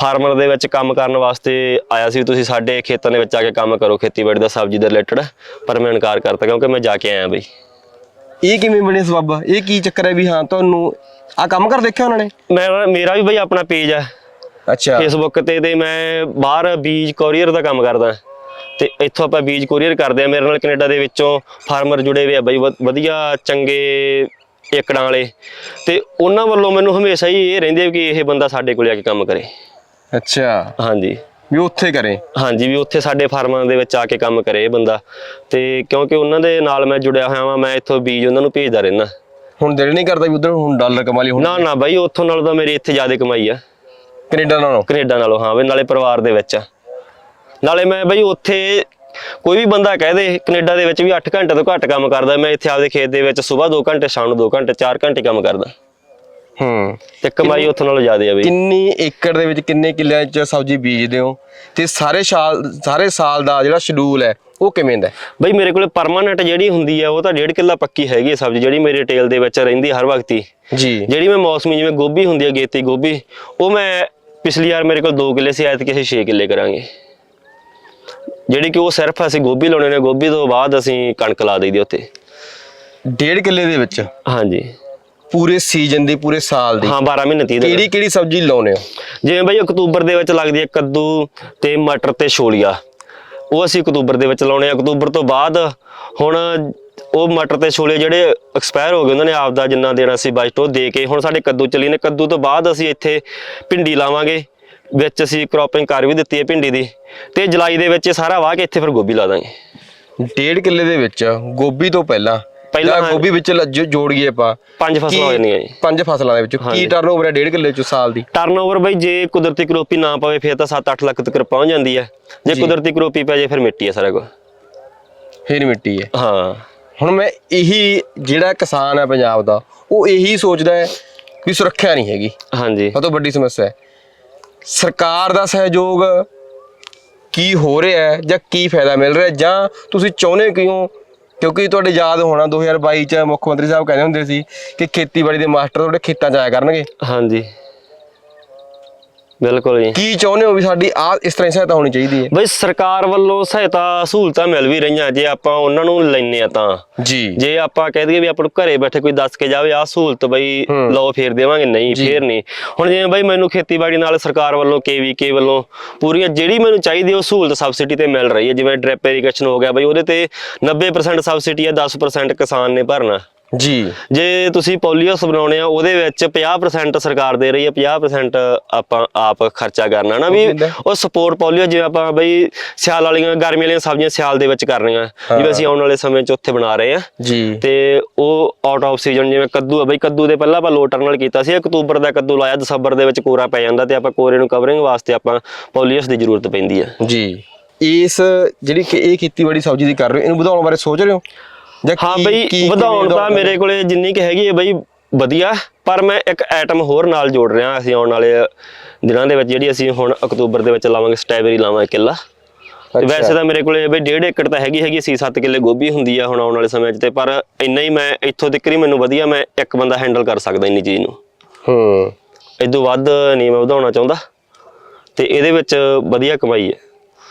[SPEAKER 2] ਫਾਰਮਰ ਦੇ ਵਿੱਚ ਕੰਮ ਕਰਨ ਵਾਸਤੇ ਆਇਆ ਸੀ ਵੀ ਤੁਸੀਂ ਸਾਡੇ ਖੇਤਾਂ ਦੇ ਵਿੱਚ ਆ ਕੇ ਕੰਮ ਕਰੋ ਖੇਤੀਬਾੜੀ ਦਾ ਸਬਜ਼ੀ ਦੇ ਰਿਲੇਟਡ ਪਰ ਮੈਂ ਇਨਕਾਰ ਕਰਤਾ ਕਿਉਂਕਿ ਮੈਂ ਜਾ ਕੇ ਆਇਆ ਬਈ
[SPEAKER 1] ਇਹ ਕਿਵੇਂ ਬਣਿਆ ਸਬਬ? ਇਹ ਕੀ ਚੱਕਰ ਹੈ ਵੀ ਹਾਂ ਤੁਹਾਨੂੰ ਆ ਕੰਮ ਕਰ ਦੇਖਿਆ ਉਹਨਾਂ ਨੇ?
[SPEAKER 2] ਮੇਰਾ ਮੇਰਾ ਵੀ ਬਈ ਆਪਣਾ ਪੇਜ ਹੈ।
[SPEAKER 1] ਅੱਛਾ।
[SPEAKER 2] ਫੇਸਬੁੱਕ ਤੇ ਤੇ ਮੈਂ ਬਾਹਰ ਬੀਜ ਕੋਰੀਅਰ ਦਾ ਕੰਮ ਕਰਦਾ। ਤੇ ਇੱਥੋਂ ਆਪਾਂ ਬੀਜ ਕੋਰੀਅਰ ਕਰਦੇ ਆ ਮੇਰੇ ਨਾਲ ਕੈਨੇਡਾ ਦੇ ਵਿੱਚੋਂ ਫਾਰਮਰ ਜੁੜੇ ਹੋਏ ਆ ਬਈ ਵਧ- ਵਧੀਆ ਚੰਗੇ ਏਕੜਾਂ ਵਾਲੇ। ਤੇ ਉਹਨਾਂ ਵੱਲੋਂ ਮੈਨੂੰ ਹਮੇਸ਼ਾ ਹੀ ਇਹ ਰਹਿੰਦੇ ਕਿ ਇਹ ਬੰਦਾ ਸਾਡੇ ਕੋਲ ਆ ਕੇ ਕੰਮ ਕਰੇ।
[SPEAKER 1] ਅੱਛਾ।
[SPEAKER 2] ਹਾਂਜੀ।
[SPEAKER 1] ਵੀ ਉੱਥੇ ਕਰੇ।
[SPEAKER 2] ਹਾਂਜੀ ਵੀ ਉੱਥੇ ਸਾਡੇ ਫਾਰਮਾਂ ਦੇ ਵਿੱਚ ਆ ਕੇ ਕੰਮ ਕਰੇ ਇਹ ਬੰਦਾ। ਤੇ ਕਿਉਂਕਿ ਉਹਨਾਂ ਦੇ ਨਾਲ ਮੈਂ ਜੁੜਿਆ ਹੋਇਆ ਵਾਂ ਮੈਂ ਇੱਥੋਂ ਬੀਜ ਉਹਨਾਂ ਨੂੰ ਭੇਜਦਾ ਰਹਿਣਾ
[SPEAKER 1] ਹੁਣ ਦਿਲ ਨਹੀਂ ਕਰਦਾ ਵੀ ਉਧਰ ਹੁਣ ਡਾਲਰ ਕਮਾ ਲਈ ਹੁਣ।
[SPEAKER 2] ਨਾ ਨਾ ਬਾਈ ਉੱਥੋਂ ਨਾਲੋਂ ਤਾਂ ਮੇਰੀ ਇੱਥੇ ਜ਼ਿਆਦਾ ਕਮਾਈ ਆ।
[SPEAKER 1] ਕੈਨੇਡਾ ਨਾਲੋਂ?
[SPEAKER 2] ਕੈਨੇਡਾ ਨਾਲੋਂ ਹਾਂ ਵੀ ਨਾਲੇ ਪਰਿਵਾਰ ਦੇ ਵਿੱਚ ਆ। ਨਾਲੇ ਮੈਂ ਬਈ ਉੱਥੇ ਕੋਈ ਵੀ ਬੰਦਾ ਕਹਿ ਦੇ ਕੈਨੇਡਾ ਦੇ ਵਿੱਚ ਵੀ 8 ਘੰਟੇ ਤੋਂ ਘੱਟ ਕੰਮ ਕਰਦਾ ਮੈਂ ਇੱਥੇ ਆਪਦੇ ਖੇਤ ਦੇ ਵਿੱਚ ਸਵੇਰ 2 ਘੰਟੇ ਸ਼ਾਮ ਨੂੰ 2 ਘੰਟੇ 4 ਘੰਟੇ ਕੰਮ ਕਰਦਾ।
[SPEAKER 1] ਹੂੰ।
[SPEAKER 2] ਤੇ ਕਮਾਈ ਉੱਥੋਂ ਨਾਲੋਂ ਜ਼ਿਆਦਾ ਆ ਬਈ।
[SPEAKER 1] ਕਿੰਨੀ ਏਕੜ ਦੇ ਵਿੱਚ ਕਿੰਨੇ ਕਿੱਲਿਆਂ 'ਚ ਸਬਜ਼ੀ ਬੀਜਦੇ ਹੋ? ਤੇ ਸਾਰੇ ਸਾਲ ਸਾਰੇ ਸਾਲ ਦਾ ਜਿਹੜਾ ਸ਼ਡਿਊਲ ਹੈ ਉਹ ਕਿਵੇਂ ਦਾ?
[SPEAKER 2] ਬਈ ਮੇਰੇ ਕੋਲੇ ਪਰਮਾਨੈਂਟ ਜਿਹੜੀ ਹੁੰਦੀ ਆ ਉਹ ਤਾਂ 1.5 ਕਿੱਲਾ ਪੱਕੀ ਹੈਗੀ ਹੈ ਸਬਜ਼ੀ ਜਿਹੜੀ ਮੇਰੇ ਟੇਲ ਦੇ ਵਿੱਚ ਰਹਿੰਦੀ ਹਰ ਵਕਤ ਹੀ।
[SPEAKER 1] ਜੀ।
[SPEAKER 2] ਜਿਹੜੀ ਮੈਂ ਮੌਸਮੀ ਜਿਵੇਂ ਗੋਭੀ ਹੁੰਦੀ ਹੈ ਗੇਤੀ ਗੋਭੀ ਉਹ ਮੈਂ ਪਿਛਲੀ ਵਾਰ ਮੇਰੇ ਕੋਲ 2 ਕਿੱਲੇ ਸੀ ਐਤਕੀ ਅਸੀਂ 6 ਕਿੱਲੇ ਕਰਾਂਗੇ। ਜਿਹੜੀ ਕਿ ਉਹ ਸਿਰਫ ਅਸੀਂ ਗੋਭੀ ਲਾਉਣੇ ਨੇ ਗੋਭੀ ਤੋਂ ਬਾਅਦ ਅਸੀਂ ਕਣਕ ਲਾ ਦਈਦੀ ਉੱਥੇ।
[SPEAKER 1] ਡੇਢ ਕਿੱਲੇ ਦੇ ਵਿੱਚ?
[SPEAKER 2] ਹਾਂਜੀ।
[SPEAKER 1] ਪੂਰੇ ਸੀਜ਼ਨ ਦੀ ਪੂਰੇ ਸਾਲ ਦੀ।
[SPEAKER 2] ਹਾਂ 12 ਮਹੀਨੇ 30 ਦਿਨ
[SPEAKER 1] ਕਿਹੜੀ ਕਿਹੜੀ ਸਬਜ਼ੀ ਲਾਉਨੇ ਹੋ?
[SPEAKER 2] ਜਿਵੇਂ ਬਈ ਅਕਤੂਬਰ ਦੇ ਵਿੱਚ ਲੱਗਦੀ ਹੈ ਕੱਦੂ ਤੇ ਮਟਰ ਤੇ ਛੋਲੀਆ। ਉਹ ਅਸੀਂ ਅਕਤੂਬਰ ਦੇ ਵਿੱਚ ਲਾਉਣੇ ਆ। ਅਕਤੂਬਰ ਤੋਂ ਬਾਅਦ ਹੁਣ ਉਹ ਮਟਰ ਤੇ ਛੋਲੇ ਜਿਹੜੇ ਐਕਸਪਾਇਰ ਹੋ ਗਏ ਉਹਨਾਂ ਨੇ ਆਪਦਾ ਜਿੰਨਾ ਦੇਣਾ ਸੀ ਬਜਟ ਉਹ ਦੇ ਕੇ ਹੁਣ ਸਾਡੇ ਕੱਦੂ ਚੱਲੀ ਨੇ। ਕੱਦੂ ਤੋਂ ਬਾਅਦ ਅਸੀਂ ਇੱਥੇ ਭਿੰਡੀ ਲਾਵਾਂਗੇ ਵਿੱਚ ਅਸੀਂ ਕ੍ਰੋਪਿੰਗ ਕਰ ਵੀ ਦਿੱਤੀ ਹੈ ਭਿੰਡੀ ਦੀ। ਤੇ ਜੁਲਾਈ ਦੇ ਵਿੱਚ ਇਹ ਸਾਰਾ ਵਾਹ ਕੇ ਇੱਥੇ ਫਿਰ ਗੋਭੀ ਲਾ ਦਾਂਗੇ।
[SPEAKER 1] ਡੇਢ ਕਿੱਲੇ ਦੇ ਵਿੱਚ ਗੋਭੀ ਤੋਂ ਪਹਿਲਾਂ
[SPEAKER 2] ਪਹਿਲਾਂ
[SPEAKER 1] ਜਾਂ। ਗੋਭੀ ਵਿੱਚ ਲ- ਜੋ- ਜੋੜੀਏ ਆਪਾਂ
[SPEAKER 2] ਪੰਜ ਫਸਲਾਂ ਹੋ
[SPEAKER 1] ਕੀ-
[SPEAKER 2] ਜਾਂਦੀਆਂ ਜੀ।
[SPEAKER 1] ਪੰਜ ਫਸਲਾਂ ਦੇ ਵਿੱਚ ਕੀ। ਟਰਨਓਵਰ ਹੈ ਡੇਢ ਕਿੱਲੇ ਚ ਸਾਲ ਦੀ?
[SPEAKER 2] ਟਰਨਓਵਰ ਬਈ ਜੇ ਕੁਦਰਤੀ ਕਰੋਪੀ ਨਾ ਪਵੇ ਫਿਰ ਤਾਂ 7-8 ਲੱਖ ਤੱਕ ਪਹੁੰਚ ਜਾਂਦੀ ਹੈ। ਜੇ। ਕੁਦਰਤੀ ਕਰੋਪੀ ਪੈ ਜੇ ਫਿਰ ਮਿੱਟੀ ਹੈ ਸਾਰਾ ਕੁਝ
[SPEAKER 1] ਫੇਰ ਮਿੱਟੀ ਹੈ।
[SPEAKER 2] ਹਾਂ।
[SPEAKER 1] ਹੁਣ ਮੈਂ ਇਹੀ ਜਿਹੜਾ ਕਿਸਾਨ ਹੈ ਪੰਜਾਬ ਦਾ ਉਹ ਇਹੀ ਸੋਚਦਾ ਹੈ ਵੀ ਸੁਰੱਖਿਆ ਨਹੀਂ ਹੈਗੀ।
[SPEAKER 2] ਹਾਂਜੀ।
[SPEAKER 1] ਸਭ ਤੋਂ ਵੱਡੀ ਸਮੱਸਿਆ ਹੈ। ਸਰਕਾਰ ਦਾ ਸਹਿਯੋਗ ਕੀ ਹੋ ਰਿਹਾ ਹੈ ਜਾਂ ਕੀ ਫਾਇਦਾ ਮਿਲ ਰਿਹਾ ਹੈ? ਜਾਂ ਤੁਸੀਂ ਚਾਹੁੰਦੇ ਕਿਉਂ ਕਿਉਂਕਿ ਤੁਹਾਡੇ ਯਾਦ ਹੋਣਾ 2022 ਚ ਮੁੱਖ ਮੰਤਰੀ ਸਾਹਿਬ ਕਹਿੰਦੇ ਹੁੰਦੇ ਸੀ ਕਿ ਖੇਤੀਬਾੜੀ ਦੇ ਮਾਸਟਰ ਤੁਹਾਡੇ ਖੇਤਾਂ 'ਚ ਆਇਆ ਕਰਨਗੇ।
[SPEAKER 2] ਹਾਂਜੀ। ਬਿਲਕੁਲ ਜੀ।
[SPEAKER 1] ਕੀ ਚਾਹੁੰਦੇ ਹੋ ਵੀ ਸਾਡੀ ਆ ਇਸ ਤਰ੍ਹਾਂ ਸਹਾਇਤਾ ਹੋਣੀ ਚਾਹੀਦੀ ਹੈ?
[SPEAKER 2] ਬਈ ਸਰਕਾਰ ਵੱਲੋਂ ਸਹਾਇਤਾ ਸਹੂਲਤਾਂ ਮਿਲ ਵੀ ਰਹੀਆਂ ਜੇ ਆਪਾਂ ਉਹਨਾਂ ਨੂੰ ਲੈਨੇ ਆ ਤਾਂ।
[SPEAKER 1] ਜੀ।
[SPEAKER 2] ਜੇ ਆਪਾਂ ਕਹਿ ਦਈਏ ਵੀ ਆਪਾਂ ਨੂੰ ਘਰੇ ਬੈਠੇ ਕੋਈ ਦੱਸ ਕੇ ਜਾਵੇ ਆਹ ਸਹੂਲਤ ਬਈ। ਲਓ ਫੇਰ ਦੇਵਾਂਗੇ ਨਹੀਂ। ਫੇਰ ਨਹੀਂ। ਹੁਣ ਜਿਵੇਂ ਬਈ ਮੈਨੂੰ ਖੇਤੀਬਾੜੀ ਨਾਲ ਸਰਕਾਰ ਵੱਲੋਂ ਕੇਵੀਕੇ ਵੱਲੋਂ ਪੂਰੀਆਂ ਜਿਹੜੀ ਮੈਨੂੰ ਚਾਹੀਦੀ ਉਹ ਸਹੂਲਤ ਸਬਸਿਡੀ ਤੇ ਮਿਲ ਰਹੀ ਹੈ। ਜਿਵੇਂ ਡ੍ਰਿਪ ਇਰੀਗੇਸ਼ਨ ਹੋ ਗਿਆ ਬਈ ਉਹਦੇ ਤੇ 90% ਸਬਸਿਡੀ ਹੈ 10% ਕਿਸਾਨ ਨੇ ਭਰਨਾ।
[SPEAKER 1] ਜੀ।
[SPEAKER 2] ਜੇ ਤੁਸੀਂ ਪੋਲੀਓਸ ਬਣਾਉਣੇ ਆ ਉਹਦੇ ਵਿੱਚ 50% ਸਰਕਾਰ ਦੇ ਰਹੀ ਹੈ 50% ਆਪਾਂ ਆਪ ਖਰਚਾ ਕਰਨਾ ਨਾ ਵੀ
[SPEAKER 1] ਉਹ
[SPEAKER 2] ਸਪੋਰਟ ਪੋਲੀਓ ਜਿਵੇਂ ਆਪਾਂ ਬਈ ਸਿਆਲ ਵਾਲੀਆਂ ਗਰਮੀ ਵਾਲੀਆਂ ਸਬਜ਼ੀਆਂ ਸਿਆਲ ਦੇ ਵਿੱਚ ਕਰਨੀਆਂ ਜਿਵੇਂ ਅਸੀਂ ਆਉਣ ਵਾਲੇ ਸਮੇਂ 'ਚ ਉੱਥੇ ਬਣਾ ਰਹੇ ਆ
[SPEAKER 1] ਜੀ।
[SPEAKER 2] ਤੇ ਉਹ ਆਊਟ ਆਫ ਸੀਜ਼ਨ ਜਿਵੇਂ ਕੱਦੂ ਆ ਬਈ ਕੱਦੂ ਦੇ ਪਹਿਲਾਂ ਆਪਾਂ ਲੋਟਰ ਨਾਲ ਕੀਤਾ ਸੀ ਅਕਤੂਬਰ ਦਾ ਕੱਦੂ ਲਾਇਆ ਦਸੰਬਰ ਦੇ ਵਿੱਚ ਕੋਰਾ ਪੈ ਜਾਂਦਾ ਤੇ ਆਪਾਂ ਕੋਰੇ ਨੂੰ ਕਵਰਿੰਗ ਵਾਸਤੇ ਆਪਾਂ ਪੋਲੀਓਸ ਦੀ ਜ਼ਰੂਰਤ ਪੈਂਦੀ ਆ
[SPEAKER 1] ਜੀ। ਇਸ ਜਿਹੜੀ ਕਿ ਇਹ ਖੇਤੀਬਾੜੀ ਸਬਜ਼ੀ ਦੀ ਕਰ ਰਹੇ ਹੋ ਇਹਨੂੰ ਵਧਾਉਣ ਬਾਰੇ ਸੋਚ ਰਹੇ ਹੋ? ਜਾਂ
[SPEAKER 2] ਹਾਂ
[SPEAKER 1] ਕੀ-
[SPEAKER 2] ਬਈ
[SPEAKER 1] ਕੀ-
[SPEAKER 2] ਵਧਾਉਣ
[SPEAKER 1] ਕਿਵੇਂ
[SPEAKER 2] ਤਾਂ ਮੇਰੇ ਕੋਲੇ ਜਿੰਨੀ ਕਿ ਹੈਗੀ ਹੈ ਬਈ ਵਧੀਆ। ਪਰ ਮੈਂ ਇੱਕ ਆਈਟਮ ਹੋਰ ਨਾਲ ਜੋੜ ਰਿਹਾ ਅਸੀਂ ਆਉਣ ਵਾਲੇ ਦਿਨਾਂ ਦੇ ਵਿੱਚ ਜਿਹੜੀ ਅਸੀਂ ਹੁਣ ਅਕਤੂਬਰ ਦੇ ਵਿੱਚ ਲਾਵਾਂਗੇ ਸਟ੍ਰਾਬੇਰੀ ਲਾਵਾਂਗੇ ਕਿੱਲਾ। ਤੇ
[SPEAKER 1] ਅੱਛਾ।
[SPEAKER 2] ਵੈਸੇ ਤਾਂ ਮੇਰੇ ਕੋਲੇ ਬਈ 1.5 ਏਕੜ ਤਾਂ ਹੈਗੀ ਹੈਗੀ 6-7 ਕਿੱਲੇ ਗੋਭੀ ਹੁੰਦੀ ਆ ਹੁਣ ਆਉਣ ਵਾਲੇ ਸਮੇਂ 'ਚ ਤੇ ਪਰ ਇੰਨਾ ਹੀ ਮੈਂ ਇੱਥੋਂ ਤੱਕ ਹੀ ਮੈਨੂੰ ਵਧੀਆ ਮੈਂ ਇੱਕ ਬੰਦਾ ਹੈਂਡਲ ਕਰ ਸਕਦਾ ਇੰਨੀ ਚੀਜ਼ ਨੂੰ।
[SPEAKER 1] ਹੂੰ।
[SPEAKER 2] ਇਦੋਂ ਵੱਧ ਨਹੀਂ ਮੈਂ ਵਧਾਉਣਾ ਚਾਹੁੰਦਾ। ਤੇ ਇਹਦੇ ਵਿੱਚ ਵਧੀਆ ਕਮਾਈ ਹੈ।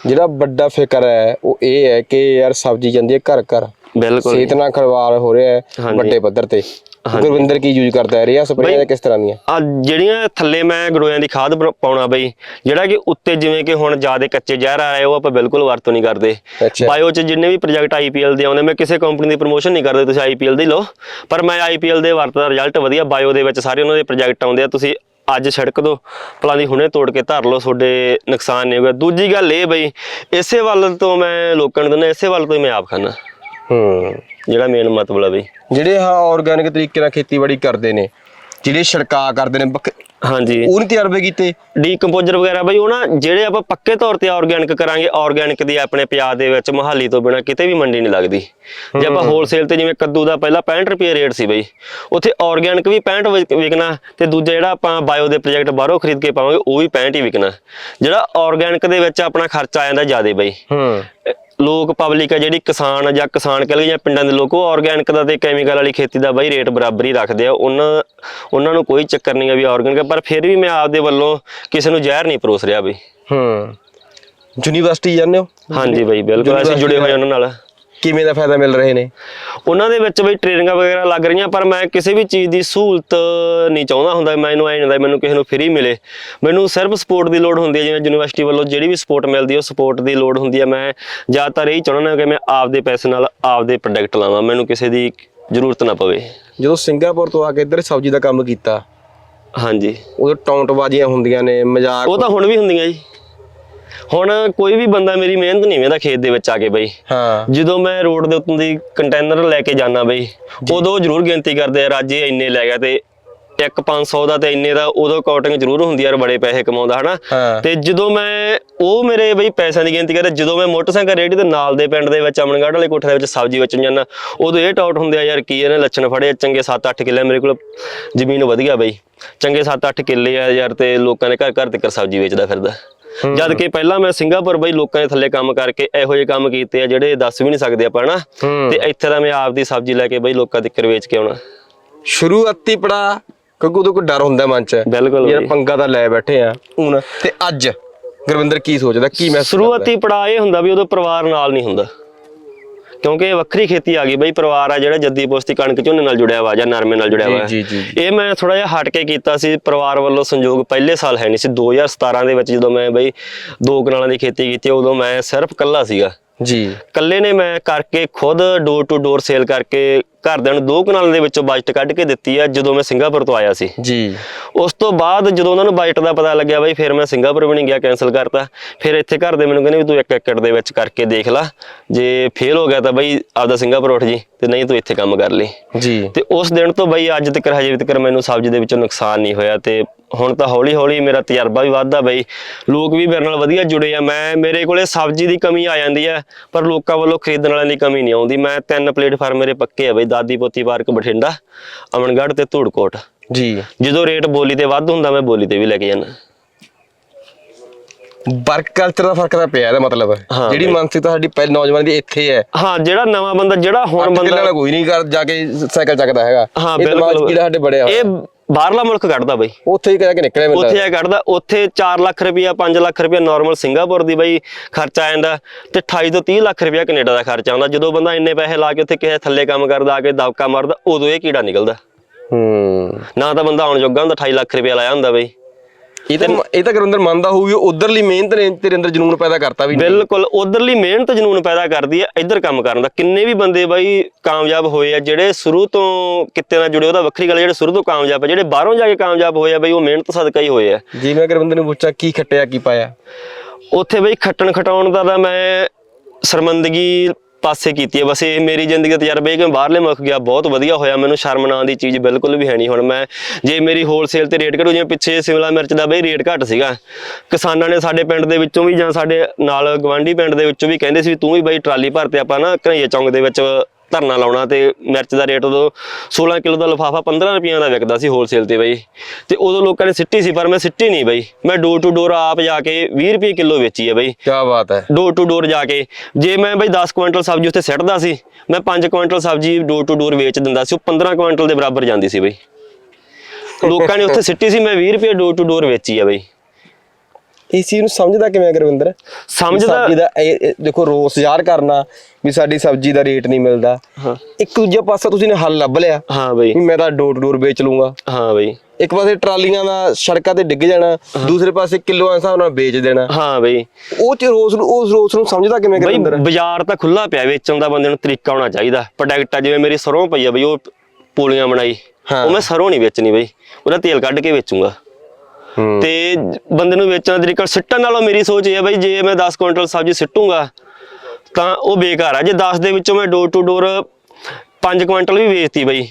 [SPEAKER 1] ਜਿਹੜਾ ਵੱਡਾ ਫਿਕਰ ਹੈ ਉਹ ਇਹ ਹੈ ਕਿ ਯਾਰ ਸਬਜ਼ੀ ਜਾਂਦੀ ਹੈ ਘਰ ਘਰ
[SPEAKER 2] ਬਿਲਕੁਲ
[SPEAKER 1] ਸਿਹਤ ਨਾਲ ਖਲਵਾੜ ਹੋ ਰਿਹਾ ਹੈ। ਵੱਡੇ ਪੱਧਰ ਤੇ। ਗੁਰਵਿੰਦਰ ਕੀ ਯੂਜ਼ ਕਰਦਾ ਰੇਹਾਂ ਸਪਰੇਆਂ ਕਿਸ ਤਰ੍ਹਾਂ ਦੀਆਂ?
[SPEAKER 2] ਆ ਜਿਹੜੀਆਂ ਥੱਲੇ ਮੈਂ ਗੜੋਇਆਂ ਦੀ ਖਾਦ ਪਾਉਣਾ ਬਈ ਜਿਹੜਾ ਕਿ ਉੱਤੇ ਜਿਵੇਂ ਕਿ ਹੁਣ ਜਿਆਦੇ ਕੱਚੇ ਜ਼ਹਿਰ ਆ ਰਹੇ ਉਹ ਆਪਾਂ ਬਿਲਕੁਲ ਵਰਤੋਂ ਨਹੀਂ ਕਰਦੇ। ਬਾਇਓ ਚ ਜਿੰਨੇ ਵੀ ਪ੍ਰੋਜੈਕਟ ਆਈਪੀਐਲ ਦੇ ਆਉਂਦੇ ਮੈਂ ਕਿਸੇ ਕੰਪਨੀ ਦੀ ਪ੍ਰੋਮੋਸ਼ਨ ਨਹੀਂ ਕਰਦੇ ਤੁਸੀਂ ਆਈਪੀਐਲ ਦੀ ਲਓ। ਪਰ ਮੈਂ ਆਈਪੀਐਲ ਦੇ ਵਰਤਦਾ ਰਿਜ਼ਲਟ ਵਧੀਆ ਬਾਇਓ ਦੇ ਵਿੱਚ ਸਾਰੇ ਉਹਨਾਂ ਦੇ ਪ੍ਰੋਜੈਕਟ ਆਉਂਦੇ ਆ ਤੁਸੀਂ ਅੱਜ ਛੜਕ ਦੋ ਪਲਾਂ ਦੀ ਹੁਣੇ ਤੋੜ ਕੇ ਧਰ ਲਓ ਤੁਹਾਡੇ ਨੁਕਸਾਨ ਨਹੀਂ ਹੋਗਾ ਦੂਜੀ ਗੱਲ ਇਹ ਬਈ ਇਸੇ ਵੱਲ ਤੋਂ ਮੈਂ ਲੋਕਾਂ ਨੂੰ ਦਿੰਦਾ ਇਸੇ ਵੱਲ ਤੋਂ ਹੀ ਮੈਂ ਆਪ ਖਾਣਾ
[SPEAKER 1] ਹੂੰ।
[SPEAKER 2] ਜਿਹੜਾ ਮੇਨ ਮਤਲਬ ਹੈ ਬਈ
[SPEAKER 1] ਜਿਹੜੇ ਹਾਂ ਆਰਗੈਨਿਕ ਤਰੀਕੇ ਨਾਲ ਖੇਤੀਬਾੜੀ ਕਰਦੇ ਨੇ ਜਿਹੜੇ ਛਿੜਕਾ ਕਰਦੇ ਨੇ
[SPEAKER 2] ਹਾਂਜੀ।
[SPEAKER 1] ਉਹ ਨਹੀਂ ਤਜਰਬੇ ਕੀਤੇ?
[SPEAKER 2] ਡੀਕੰਪੋਜ਼ਰ ਵਗੈਰਾ ਬਈ ਉਹ ਨਾ ਜਿਹੜੇ ਆਪਾਂ ਪੱਕੇ ਤੌਰ ਤੇ ਆਰਗੈਨਿਕ ਕਰਾਂਗੇ ਆਰਗੈਨਿਕ ਦੀ ਆਪਣੇ ਪੰਜਾਬ ਦੇ ਵਿੱਚ ਮਹਾਲੀ ਤੋਂ ਬਿਨਾ ਕਿਤੇ ਵੀ ਮੰਡੀ ਨਹੀਂ ਲੱਗਦੀ। ਜੇ ਆਪਾਂ ਹੋਲਸੇਲ ਤੇ ਜਿਵੇਂ ਕੱਦੂ ਦਾ ਪਹਿਲਾਂ 65 ਰੁਪਏ ਰੇਟ ਸੀ ਬਈ ਉੱਥੇ ਆਰਗੈਨਿਕ ਵੀ 65 ਵਿਕ- ਵਿਕਣਾ ਤੇ ਦੂਜਾ ਜਿਹੜਾ ਆਪਾਂ ਬਾਇਓ ਦੇ ਪ੍ਰੋਜੈਕਟ ਬਾਹਰੋਂ ਖਰੀਦ ਕੇ ਪਾਵਾਂਗੇ ਉਹ ਵੀ 65 ਹੀ ਵਿਕਣਾ। ਜਿਹੜਾ ਆਰਗੈਨਿਕ ਦੇ ਵਿੱਚ ਆਪਣਾ ਖਰਚਾ ਆ ਜਾਂਦਾ ਜ਼ਿਆਦਾ ਬਈ। ਲੋਕ ਪਬਲਿਕ ਹੈ ਜਿਹੜੀ ਕਿਸਾਨ ਆ ਜਾਂ ਕਿਸਾਨ ਕਹਿ ਲਈਏ ਜਾਂ ਪਿੰਡਾਂ ਦੇ ਲੋਕ ਉਹ ਆਰਗੈਨਿਕ ਦਾ ਤੇ ਕੈਮੀਕਲ ਵਾਲੀ ਖੇਤੀ ਦਾ ਬਾਈ ਰੇਟ ਬਰਾਬਰ ਹੀ ਰੱਖਦੇ ਆ। ਉਹਨਾਂ ਉਹਨਾਂ ਨੂੰ ਕੋਈ ਚੱਕਰ ਨਹੀਂ ਆ ਵੀ ਆਰਗੈਨਿਕ ਪਰ ਫਿਰ ਵੀ ਮੈਂ ਆਪਦੇ ਵੱਲੋਂ ਕਿਸੇ ਨੂੰ ਜ਼ਹਿਰ ਨਹੀਂ ਪਰੋਸ ਰਿਹਾ ਬਈ।
[SPEAKER 1] ਹੂੰ। ਯੂਨੀਵਰਸਿਟੀ ਜਾਂਦੇ ਹੋ?
[SPEAKER 2] ਹਾਂਜੀ ਬਈ ਬਿਲਕੁਲ ਅਸੀਂ ਜੁੜੇ ਹੋਏ ਉਹਨਾਂ ਨਾਲ।
[SPEAKER 1] ਕਿਵੇਂ ਦਾ ਫਾਇਦਾ ਮਿਲ ਰਹੇ ਨੇ?
[SPEAKER 2] ਉਹਨਾਂ ਦੇ ਵਿੱਚ ਬਈ ਟ੍ਰੇਨਿੰਗਾਂ ਵਗੈਰਾ ਲੱਗ ਰਹੀਆਂ ਪਰ ਮੈਂ ਕਿਸੇ ਵੀ ਚੀਜ਼ ਦੀ ਸਹੂਲਤ ਨਹੀਂ ਚਾਹੁੰਦਾ ਹੁੰਦਾ। ਮੈਨੂੰ ਐ ਨਹੀਂ ਹੁੰਦਾ ਮੈਨੂੰ ਕਿਸੇ ਨੂੰ ਫ੍ਰੀ ਮਿਲੇ। ਮੈਨੂੰ ਸਿਰਫ ਸਪੋਰਟ ਦੀ ਲੋੜ ਹੁੰਦੀ ਹੈ ਜਿਵੇਂ ਯੂਨੀਵਰਸਿਟੀ ਵੱਲੋਂ ਜਿਹੜੀ ਵੀ ਸਪੋਰਟ ਮਿਲਦੀ ਹੈ ਉਹ ਸਪੋਰਟ ਦੀ ਲੋੜ ਹੁੰਦੀ ਹੈ। ਮੈਂ ਜ਼ਿਆਦਾਤਰ ਇਹ ਚਾਹੁੰਦਾ ਕਿ ਮੈਂ ਆਪਦੇ ਪੈਸੇ ਨਾਲ ਆਪਦੇ ਪ੍ਰੋਡਕਟ ਲਾਵਾਂ। ਮੈਨੂੰ ਕਿਸੇ ਦੀ ਜ਼ਰੂਰਤ ਨਾ ਪਵੇ।
[SPEAKER 1] ਜਦੋਂ ਸਿੰਗਾਪੁਰ ਤੋਂ ਆ ਕੇ ਇੱਧਰ ਸਬਜ਼ੀ ਦਾ ਕੰਮ ਕੀਤਾ
[SPEAKER 2] ਹਾਂਜੀ।
[SPEAKER 1] ਉਦੋਂ ਟੌਂਟਬਾਜ਼ੀਆਂ ਹੁੰਦੀਆਂ ਨੇ ਮਜ਼ਾਕ
[SPEAKER 2] ਉਹ ਤਾਂ ਹੁਣ ਵੀ ਹੁੰਦੀਆਂ ਜੀ। ਹੁਣ ਕੋਈ ਵੀ ਬੰਦਾ ਮੇਰੀ ਮਿਹਨਤ ਨਹੀਂ ਵੇਂਦਾ ਖੇਤ ਦੇ ਵਿੱਚ ਆ ਕੇ ਬਈ।
[SPEAKER 1] ਹਾਂ।
[SPEAKER 2] ਜਦੋਂ ਮੈਂ ਰੋਡ ਦੇ ਉੱਤੋਂ ਦੀ ਕੰਟੇਨਰ ਲੈ ਕੇ ਜਾਣਾ ਬਈ ਉਦੋਂ ਜ਼ਰੂਰ ਗਿਣਤੀ ਕਰਦੇ ਆ ਰਾਜੇ ਇੰਨੇ ਲੈ ਗਿਆ ਤੇ ਇੱਕ 500 ਦਾ ਤੇ ਇੰਨੇ ਦਾ ਉਦੋਂ ਕਾਊਟਿੰਗ ਜ਼ਰੂਰ ਹੁੰਦੀ ਯਾਰ ਬੜੇ ਪੈਸੇ ਕਮਾਉਂਦਾ ਹਨਾ। ਤੇ ਜਦੋਂ ਮੈਂ ਉਹ ਮੇਰੇ ਬਈ ਪੈਸਿਆਂ ਦੀ ਗਿਣਤੀ ਕਰਦਾ ਜਦੋਂ ਮੈਂ ਮੋਟਰਸਾਈਕਲ ਰੇੜੀ ਦੇ ਨਾਲ ਦੇ ਪਿੰਡ ਦੇ ਵਿੱਚ ਅਮਨਗੜ੍ਹ ਵਾਲੇ ਕੋਠੇ ਦੇ ਵਿੱਚ ਸਬਜ਼ੀ ਵੇਚਣ ਜਾਂਦਾ ਉਦੋਂ ਇਹ ਟਾਊਟ ਹੁੰਦੇ ਆ ਯਾਰ ਕੀ ਇਹਨੇ ਲੱਛਣ ਫੜੇ ਚੰਗੇ 7-8 ਕਿੱਲੇ ਮੇਰੇ ਕੋਲ ਜ਼ਮੀਨ ਵਧੀਆ ਬਈ। ਚੰਗੇ 7-8 ਕਿੱਲੇ ਆ ਯਾਰ ਤੇ ਲੋਕਾਂ ਦੇ ਘਰ ਘਰ ਤੱਕ ਸਬਜ਼ੀ ਵੇਚਦਾ ਫਿਰਦਾ। ਜਦ ਕਿ ਪਹਿਲਾਂ ਮੈਂ ਸਿੰਗਾਪੁਰ ਬਈ ਲੋਕਾਂ ਦੇ ਥੱਲੇ ਕੰਮ ਕਰਕੇ ਇਹੋ ਜਿਹੇ ਕੰਮ ਕੀਤੇ ਆ ਜਿਹੜੇ ਦੱਸ ਵੀ ਨਹੀਂ ਸਕਦੇ ਆਪਾਂ
[SPEAKER 1] ਹੂੰ।
[SPEAKER 2] ਤੇ ਇੱਥੇ ਦਾ ਮੈਂ ਆਪਦੀ ਸਬਜ਼ੀ ਲੈ ਕੇ ਬਈ ਲੋਕਾਂ ਤੱਕ ਵੇਚ ਕੇ ਆਉਣਾ।
[SPEAKER 1] ਸ਼ੁਰੂਆਤੀ ਪੜਾ ਕਿਉਂਕਿ ਉਦੋਂ ਕੋਈ ਡਰ ਹੁੰਦਾ ਮਨ ਚ।
[SPEAKER 2] ਬਿਲਕੁਲ
[SPEAKER 1] ਯਾਰ। ਪੰਗਾ ਤਾਂ ਲੈ ਬੈਠੇ ਆ। ਹੁਣ ਤੇ ਅੱਜ ਗੁਰਵਿੰਦਰ ਕੀ ਸੋਚਦਾ ਕੀ ਮੈਂ
[SPEAKER 2] ਸ਼ੁਰੂਆਤੀ ਪੜਾਅ ਇਹ ਹੁੰਦਾ ਵੀ ਉਦੋਂ ਪਰਿਵਾਰ ਨਾਲ ਨਹੀਂ ਹੁੰਦਾ। ਕਿਉਂਕਿ ਇਹ ਵੱਖਰੀ ਖੇਤੀ ਆ ਗਈ ਬਈ ਪਰਿਵਾਰ ਆ ਜਿਹੜਾ ਜੱਦੀ ਪੋਸਤੀ ਕਣਕ ਝੋਨੇ ਨਾਲ ਜੁੜਿਆ ਵਾ ਜਾਂ ਨਰਮੇ ਨਾਲ ਜੁੜਿਆ ਵਾ।
[SPEAKER 1] ਜੀ, ਜੀ,
[SPEAKER 2] ਇਹ ਮੈਂ ਥੋੜਾ ਜਿਹਾ ਹਟ ਕੇ ਕੀਤਾ ਸੀ ਪਰਿਵਾਰ ਵੱਲੋਂ ਸੰਯੋਗ ਪਹਿਲੇ ਸਾਲ ਹੈ ਨਹੀਂ ਸੀ 2017 ਦੇ ਵਿੱਚ ਜਦੋਂ ਮੈਂ ਬਈ ਦੋ ਕਨਾਲਾਂ ਦੀ ਖੇਤੀ ਕੀਤੀ ਉਦੋਂ ਮੈਂ ਸਿਰਫ ਕੱਲਾ ਸੀਗਾ।
[SPEAKER 1] ਜੀ।
[SPEAKER 2] ਕੱਲੇ ਨੇ ਮੈਂ ਕਰਕੇ ਖੁਦ ਡੋਰ ਟੂ ਡੋਰ ਸੇਲ ਕਰਕੇ ਘਰਦਿਆਂ ਨੂੰ ਦੋ ਕਨਾਲਾਂ ਦੇ ਵਿੱਚੋਂ ਬਜਟ ਕੱਢ ਕੇ ਦਿੱਤੀ ਆ ਜਦੋਂ ਮੈਂ ਸਿੰਗਾਪੁਰ ਤੋਂ ਆਇਆ ਸੀ।
[SPEAKER 1] ਜੀ।
[SPEAKER 2] ਉਸ ਤੋਂ ਬਾਅਦ ਜਦੋਂ ਉਹਨਾਂ ਨੂੰ ਬਜਟ ਦਾ ਪਤਾ ਲੱਗਿਆ ਬਈ ਫਿਰ ਮੈਂ ਸਿੰਗਾਪੁਰ ਵੀ ਨਹੀਂ ਗਿਆ ਕੈਨਸਲ ਕਰਤਾ। ਫਿਰ ਇੱਥੇ ਘਰ ਦੇ ਮੈਨੂੰ ਕਹਿੰਦੇ ਵੀ ਤੂੰ ਇੱਕ ਏਕੜ ਦੇ ਵਿੱਚ ਕਰਕੇ ਦੇਖ ਲੈ। ਜੇ ਫੇਲ ਹੋ ਗਿਆ ਤਾਂ ਬਈ ਆਪਦਾ ਸਿੰਗਾਪੁਰ ਉੱਠ ਜੀ ਤੇ ਨਹੀਂ ਤੂੰ ਇੱਥੇ ਕੰਮ ਕਰ ਲਈ।
[SPEAKER 1] ਜੀ।
[SPEAKER 2] ਤੇ ਉਸ ਦਿਨ ਤੋਂ ਬਈ ਅੱਜ ਤੱਕ ਹਜੇ ਤੱਕ ਮੈਨੂੰ ਸਬਜ਼ੀ ਦੇ ਵਿੱਚੋਂ ਨੁਕਸਾਨ ਨਹੀਂ ਹੋਇਆ ਤੇ ਹੁਣ ਤਾਂ ਹੌਲੀ ਹੌਲੀ ਮੇਰਾ ਤਜਰਬਾ ਵੀ ਵੱਧਦਾ ਬਈ ਲੋਕ ਵੀ ਮੇਰੇ ਨਾਲ ਵਧੀਆ ਜੁੜੇ ਆ। ਮੈਂ ਮੇਰੇ ਕੋਲੇ ਸਬਜ਼ੀ ਦੀ ਕਮੀ ਆ ਜਾਂਦੀ ਆ ਪਰ ਲੋਕਾਂ ਵੱਲੋਂ ਖਰੀਦਣ ਵਾਲਿਆਂ ਦੀ ਕਮੀ ਨਹੀਂ ਆਉਂਦੀ। ਮੈਂ ਤਿੰਨ ਪਲੇਟਫਾਰਮ ਮੇਰੇ ਪੱਕੇ ਆ ਬਈ ਦਾਦੀ ਪੋਤੀ ਪਾਰਕ ਬਠਿੰਡਾ ਅਮਨਗੜ੍ਹ ਤੇ ਧੂੜਕੋਟ।
[SPEAKER 1] ਜੀ।
[SPEAKER 2] ਜਦੋਂ ਰੇਟ ਬੋਲੀ ਤੇ ਵੱਧ ਹੁੰਦਾ ਮੈਂ ਬੋਲੀ ਤੇ ਵੀ ਲੈ ਕੇ ਜਾਂਦਾ।
[SPEAKER 1] ਵਰਕ ਕਲਚਰ ਦਾ ਫ਼ਰਕ ਤਾਂ ਪਿਆ ਇਹਦਾ ਮਤਲਬ। ਜਿਹੜੀ। ਮਾਨਸਿਕਤਾ ਸਾਡੀ ਪਹਿਲੇ ਨੌਜਵਾਨ ਦੀ ਇੱਥੇ ਹੈ।
[SPEAKER 2] ਹਾਂ ਜਿਹੜਾ ਨਵਾਂ ਬੰਦਾ ਜਿਹੜਾ ਹੁਣ ਬੰਦਾ
[SPEAKER 1] ਕੋਈ ਨਹੀਂ ਕਰ ਜਾ ਕੇ ਸਾਈਕਲ ਚੱਕਦਾ ਹੈਗਾ।
[SPEAKER 2] ਹਾਂ ਬਿਲਕੁਲ।
[SPEAKER 1] ਕੀੜਾ ਸਾਡੇ ਬੜਿਆ
[SPEAKER 2] ਇਹ ਬਾਹਰਲਾ ਮੁਲਕ ਕੱਢਦਾ ਬਈ।
[SPEAKER 1] ਉੱਥੇ ਹੀ ਕਹਿ ਕੇ ਨਿਕਲਿਆ ਮਿਲਦਾ
[SPEAKER 2] ਉੱਥੇ ਇਹ ਕੱਢਦਾ ਉੱਥੇ 4 ਲੱਖ ਰੁਪਇਆ 5 ਲੱਖ ਰੁਪਇਆ ਨਾਰਮਲ ਸਿੰਗਾਪੁਰ ਦੀ ਬਈ ਖਰਚਾ ਆ ਜਾਂਦਾ ਤੇ 28 ਤੋਂ 30 ਲੱਖ ਰੁਪਇਆ ਕੈਨੇਡਾ ਦਾ ਖਰਚਾ ਆਉਂਦਾ। ਜਦੋਂ ਬੰਦਾ ਇੰਨੇ ਪੈਸੇ ਲਾ ਕੇ ਉੱਥੇ ਕਿਸੇ ਥੱਲੇ ਕੰਮ ਕਰਦਾ ਆ ਕੇ ਦਬਕਾ ਮਾਰਦਾ ਉਦੋਂ ਇਹ ਕੀੜਾ ਨਿਕਲਦਾ।
[SPEAKER 1] ਹੂੰ।
[SPEAKER 2] ਨਾ ਤਾਂ ਬੰਦਾ ਆਉਣ ਜੋਗਾ ਹੁੰਦਾ 28 ਲੱਖ ਰੁਪਇਆ ਲਾਇਆ ਹੁੰਦਾ ਬਈ।
[SPEAKER 1] ਇਹ ਤਾਂ ਇਹ ਤਾਂ ਗੁਰਵਿੰਦਰ ਮੰਨਦਾ ਹੋਊਗੀ ਉਧਰਲੀ ਮਿਹਨਤ ਨੇ ਤੇਰੇ ਅੰਦਰ ਜਨੂਨ ਪੈਦਾ ਕਰਤਾ ਵੀ।
[SPEAKER 2] ਬਿਲਕੁਲ ਉਧਰਲੀ ਮਿਹਨਤ ਜਨੂਨ ਪੈਦਾ ਕਰਦੀ ਹੈ ਇੱਧਰ ਕੰਮ ਕਰਨ ਦਾ। ਕਿੰਨੇ ਵੀ ਬੰਦੇ ਬਾਈ ਕਾਮਯਾਬ ਹੋਏ ਆ ਜਿਹੜੇ ਸ਼ੁਰੂ ਤੋਂ ਕਿਤੇ ਨਾਲ ਜੁੜੇ ਉਹਦਾ ਵੱਖਰੀ ਗੱਲ ਹੈ, ਜਿਹੜੇ ਸ਼ੁਰੂ ਤੋਂ ਕਾਮਯਾਬ ਆ ਜਿਹੜੇ ਬਾਹਰੋਂ ਜਾ ਕੇ ਕਾਮਯਾਬ ਹੋਏ ਆ ਬਈ ਉਹ ਮਿਹਨਤ ਸਦਕਾ ਹੀ ਹੋਏ ਆ।
[SPEAKER 1] ਜੀ ਮੈਂ ਗੁਰਵਿੰਦਰ ਨੂੰ ਪੁੱਛਿਆ ਕੀ ਖੱਟਿਆ ਕੀ ਪਾਇਆ?
[SPEAKER 2] ਉੱਥੇ ਬਈ ਖੱਟਣ ਖਟਾਉਣ ਦਾ ਤਾਂ ਮੈਂ ਸ਼ਰਮਿੰਦਗੀ ਪਾਸੇ ਕੀਤੀ ਹੈ। ਬਸ ਇਹ ਮੇਰੀ ਜ਼ਿੰਦਗੀ ਦਾ ਤਜਰਬਾ ਹੈ ਕਿ ਮੈਂ ਬਾਹਰਲੇ ਮੁਲਕ ਗਿਆ, ਬਹੁਤ ਵਧੀਆ ਹੋਇਆ। ਮੈਨੂੰ ਸ਼ਰਮ ਨਾਂ ਦੀ ਚੀਜ਼ ਬਿਲਕੁਲ ਵੀ ਹੈ ਨਹੀਂ। ਹੁਣ ਮੈਂ ਜੇ ਮੇਰੀ ਹੋਲਸੇਲ ਤੇ ਰੇਟ ਘਟੂ, ਜਿਵੇਂ ਪਿੱਛੇ ਸਿਮਲਾ ਮਿਰਚ ਦਾ ਬਈ ਰੇਟ ਘੱਟ ਸੀਗਾ। ਕਿਸਾਨਾਂ ਨੇ ਸਾਡੇ ਪਿੰਡ ਦੇ ਵਿੱਚੋਂ ਵੀ ਜਾਂ ਸਾਡੇ ਨਾਲ ਗਵਾਂਢੀ ਪਿੰਡ ਦੇ ਵਿੱਚੋਂ ਵੀ ਕਹਿੰਦੇ ਸੀ ਤੂੰ ਵੀ ਬਈ ਟਰਾਲੀ ਭਰ ਤੇ ਆਪਾਂ ਨਾ ਘਨਈਆ ਚੌਂਕ ਦੇ ਵਿੱਚ ਧਰਨਾ ਲਾਉਣਾ ਤੇ ਮਿਰਚ ਦਾ ਰੇਟ ਉਦੋਂ 16 ਕਿਲੋ ਦਾ ਲਿਫਾਫਾ 15 ਰੁਪਈਆਂ ਦਾ ਵਿਕਦਾ ਸੀ ਹੋਲਸੇਲ ਤੇ ਬਈ। ਤੇ ਉਦੋਂ ਲੋਕਾਂ ਨੇ ਸਿੱਟੀ ਸੀ ਪਰ ਮੈਂ ਸਿੱਟੀ ਨਹੀਂ ਬਈ। ਮੈਂ ਡੋਰ ਟੂ ਡੋਰ ਆਪ ਜਾ ਕੇ 20 ਰੁਪਏ ਕਿਲੋ ਵੇਚੀ ਹੈ ਬਈ।
[SPEAKER 1] ਕੀ ਬਾਤ ਹੈ।
[SPEAKER 2] ਡੋਰ ਟੂ ਡੋਰ ਜਾ ਕੇ। ਜੇ ਮੈਂ ਬਈ 10 ਕੁਇੰਟਲ ਸਬਜ਼ੀ ਉੱਥੇ ਸਿੱਟਦਾ ਸੀ ਮੈਂ 5 ਕੁਇੰਟਲ ਸਬਜ਼ੀ ਡੋਰ ਟੂ ਡੋਰ ਵੇਚ ਦਿੰਦਾ ਸੀ ਉਹ 15 ਕੁਇੰਟਲ ਦੇ ਬਰਾਬਰ ਜਾਂਦੀ ਸੀ ਬਈ। ਲੋਕਾਂ ਨੇ ਉੱਥੇ ਸਿੱਟੀ ਸੀ ਮੈਂ 20 ਰੁਪਏ ਡੋਰ ਟੂ ਡੋਰ ਵੇਚੀ ਆ ਬਈ।
[SPEAKER 1] ਇਸ ਚੀਜ਼ ਨੂੰ ਸਮਝਦਾ ਕਿਵੇਂ ਗੁਰਵਿੰਦਰ?
[SPEAKER 2] ਸਮਝਦਾ
[SPEAKER 1] ਸਬਜ਼ੀ ਦਾ ਇਹ- ਇਹ ਦੇਖੋ ਰੋਸ ਜ਼ਾਹਰ ਕਰਨਾ ਵੀ ਸਾਡੀ ਸਬਜ਼ੀ ਦਾ ਰੇਟ ਨਹੀਂ ਮਿਲਦਾ।
[SPEAKER 2] ਹਾਂ।
[SPEAKER 1] ਇੱਕ ਦੂਜੇ ਪਾਸੇ ਤੁਸੀਂ ਨੇ ਹੱਲ ਲੱਭ ਲਿਆ।
[SPEAKER 2] ਹਾਂ ਬਈ।
[SPEAKER 1] ਵੀ ਮੈਂ ਤਾਂ ਡੋਰ ਡੋਰ ਵੇਚ ਲੂੰਗਾ
[SPEAKER 2] ਹਾਂ ਬਈ।
[SPEAKER 1] ਇੱਕ ਪਾਸੇ ਟਰਾਲੀਆਂ ਦਾ ਸੜਕਾਂ ਤੇ ਡਿੱਗ ਜਾਣਾ ਦੂਸਰੇ ਪਾਸੇ ਕਿਲੋਆਂ ਦੇ ਹਿਸਾਬ ਨਾਲ ਵੇਚ ਦੇਣਾ।
[SPEAKER 2] ਹਾਂ ਬਈ।
[SPEAKER 1] ਉਹ ਚ ਰੋਸ ਨੂੰ ਉਸ ਰੋਸ ਨੂੰ ਸਮਝਦਾ ਕਿਵੇਂ
[SPEAKER 2] ਬਈ
[SPEAKER 1] ਗੁਰਵਿੰਦਰ?
[SPEAKER 2] ਬਾਜ਼ਾਰ ਤਾਂ ਖੁੱਲਾ ਪਿਆ ਵੇਚਣ ਦਾ ਬੰਦੇ ਨੂੰ ਤਰੀਕਾ ਹੋਣਾ ਚਾਹੀਦਾ। ਪ੍ਰੋਡਕਟ ਆ ਜਿਵੇਂ ਮੇਰੀ ਸਰੋਂ ਪਈ ਆ ਬਈ ਉਹ ਪੂਲੀਆਂ ਬਣਾਈ।
[SPEAKER 1] ਹਾਂ।
[SPEAKER 2] ਉਹ ਮੈਂ ਸਰੋਂ ਨਹੀਂ ਵੇਚਣੀ ਬਈ। ਉਹਦਾ ਤੇਲ ਕੱਢ ਕੇ ਵੇਚੂੰਗਾ। ਤੇ ਬੰਦੇ ਨੂੰ ਵੇਚਣ ਦਾ ਤਰੀਕਾ ਸਿੱਟਣ ਨਾਲੋਂ ਮੇਰੀ ਸੋਚ ਇਹ ਹੈ ਬਈ ਜੇ ਮੈਂ 10 ਕੁਇੰਟਲ ਸਬਜ਼ੀ ਸਿੱਟੂੰਗਾ, ਤਾਂ ਉਹ ਬੇਕਾਰ ਆ। ਜੇ 10 ਦੇ ਵਿੱਚੋਂ ਮੈਂ ਡੋਰ ਟੂ ਡੋਰ 5 ਕੁਇੰਟਲ ਵੀ ਵੇਚਤੀ ਬਈ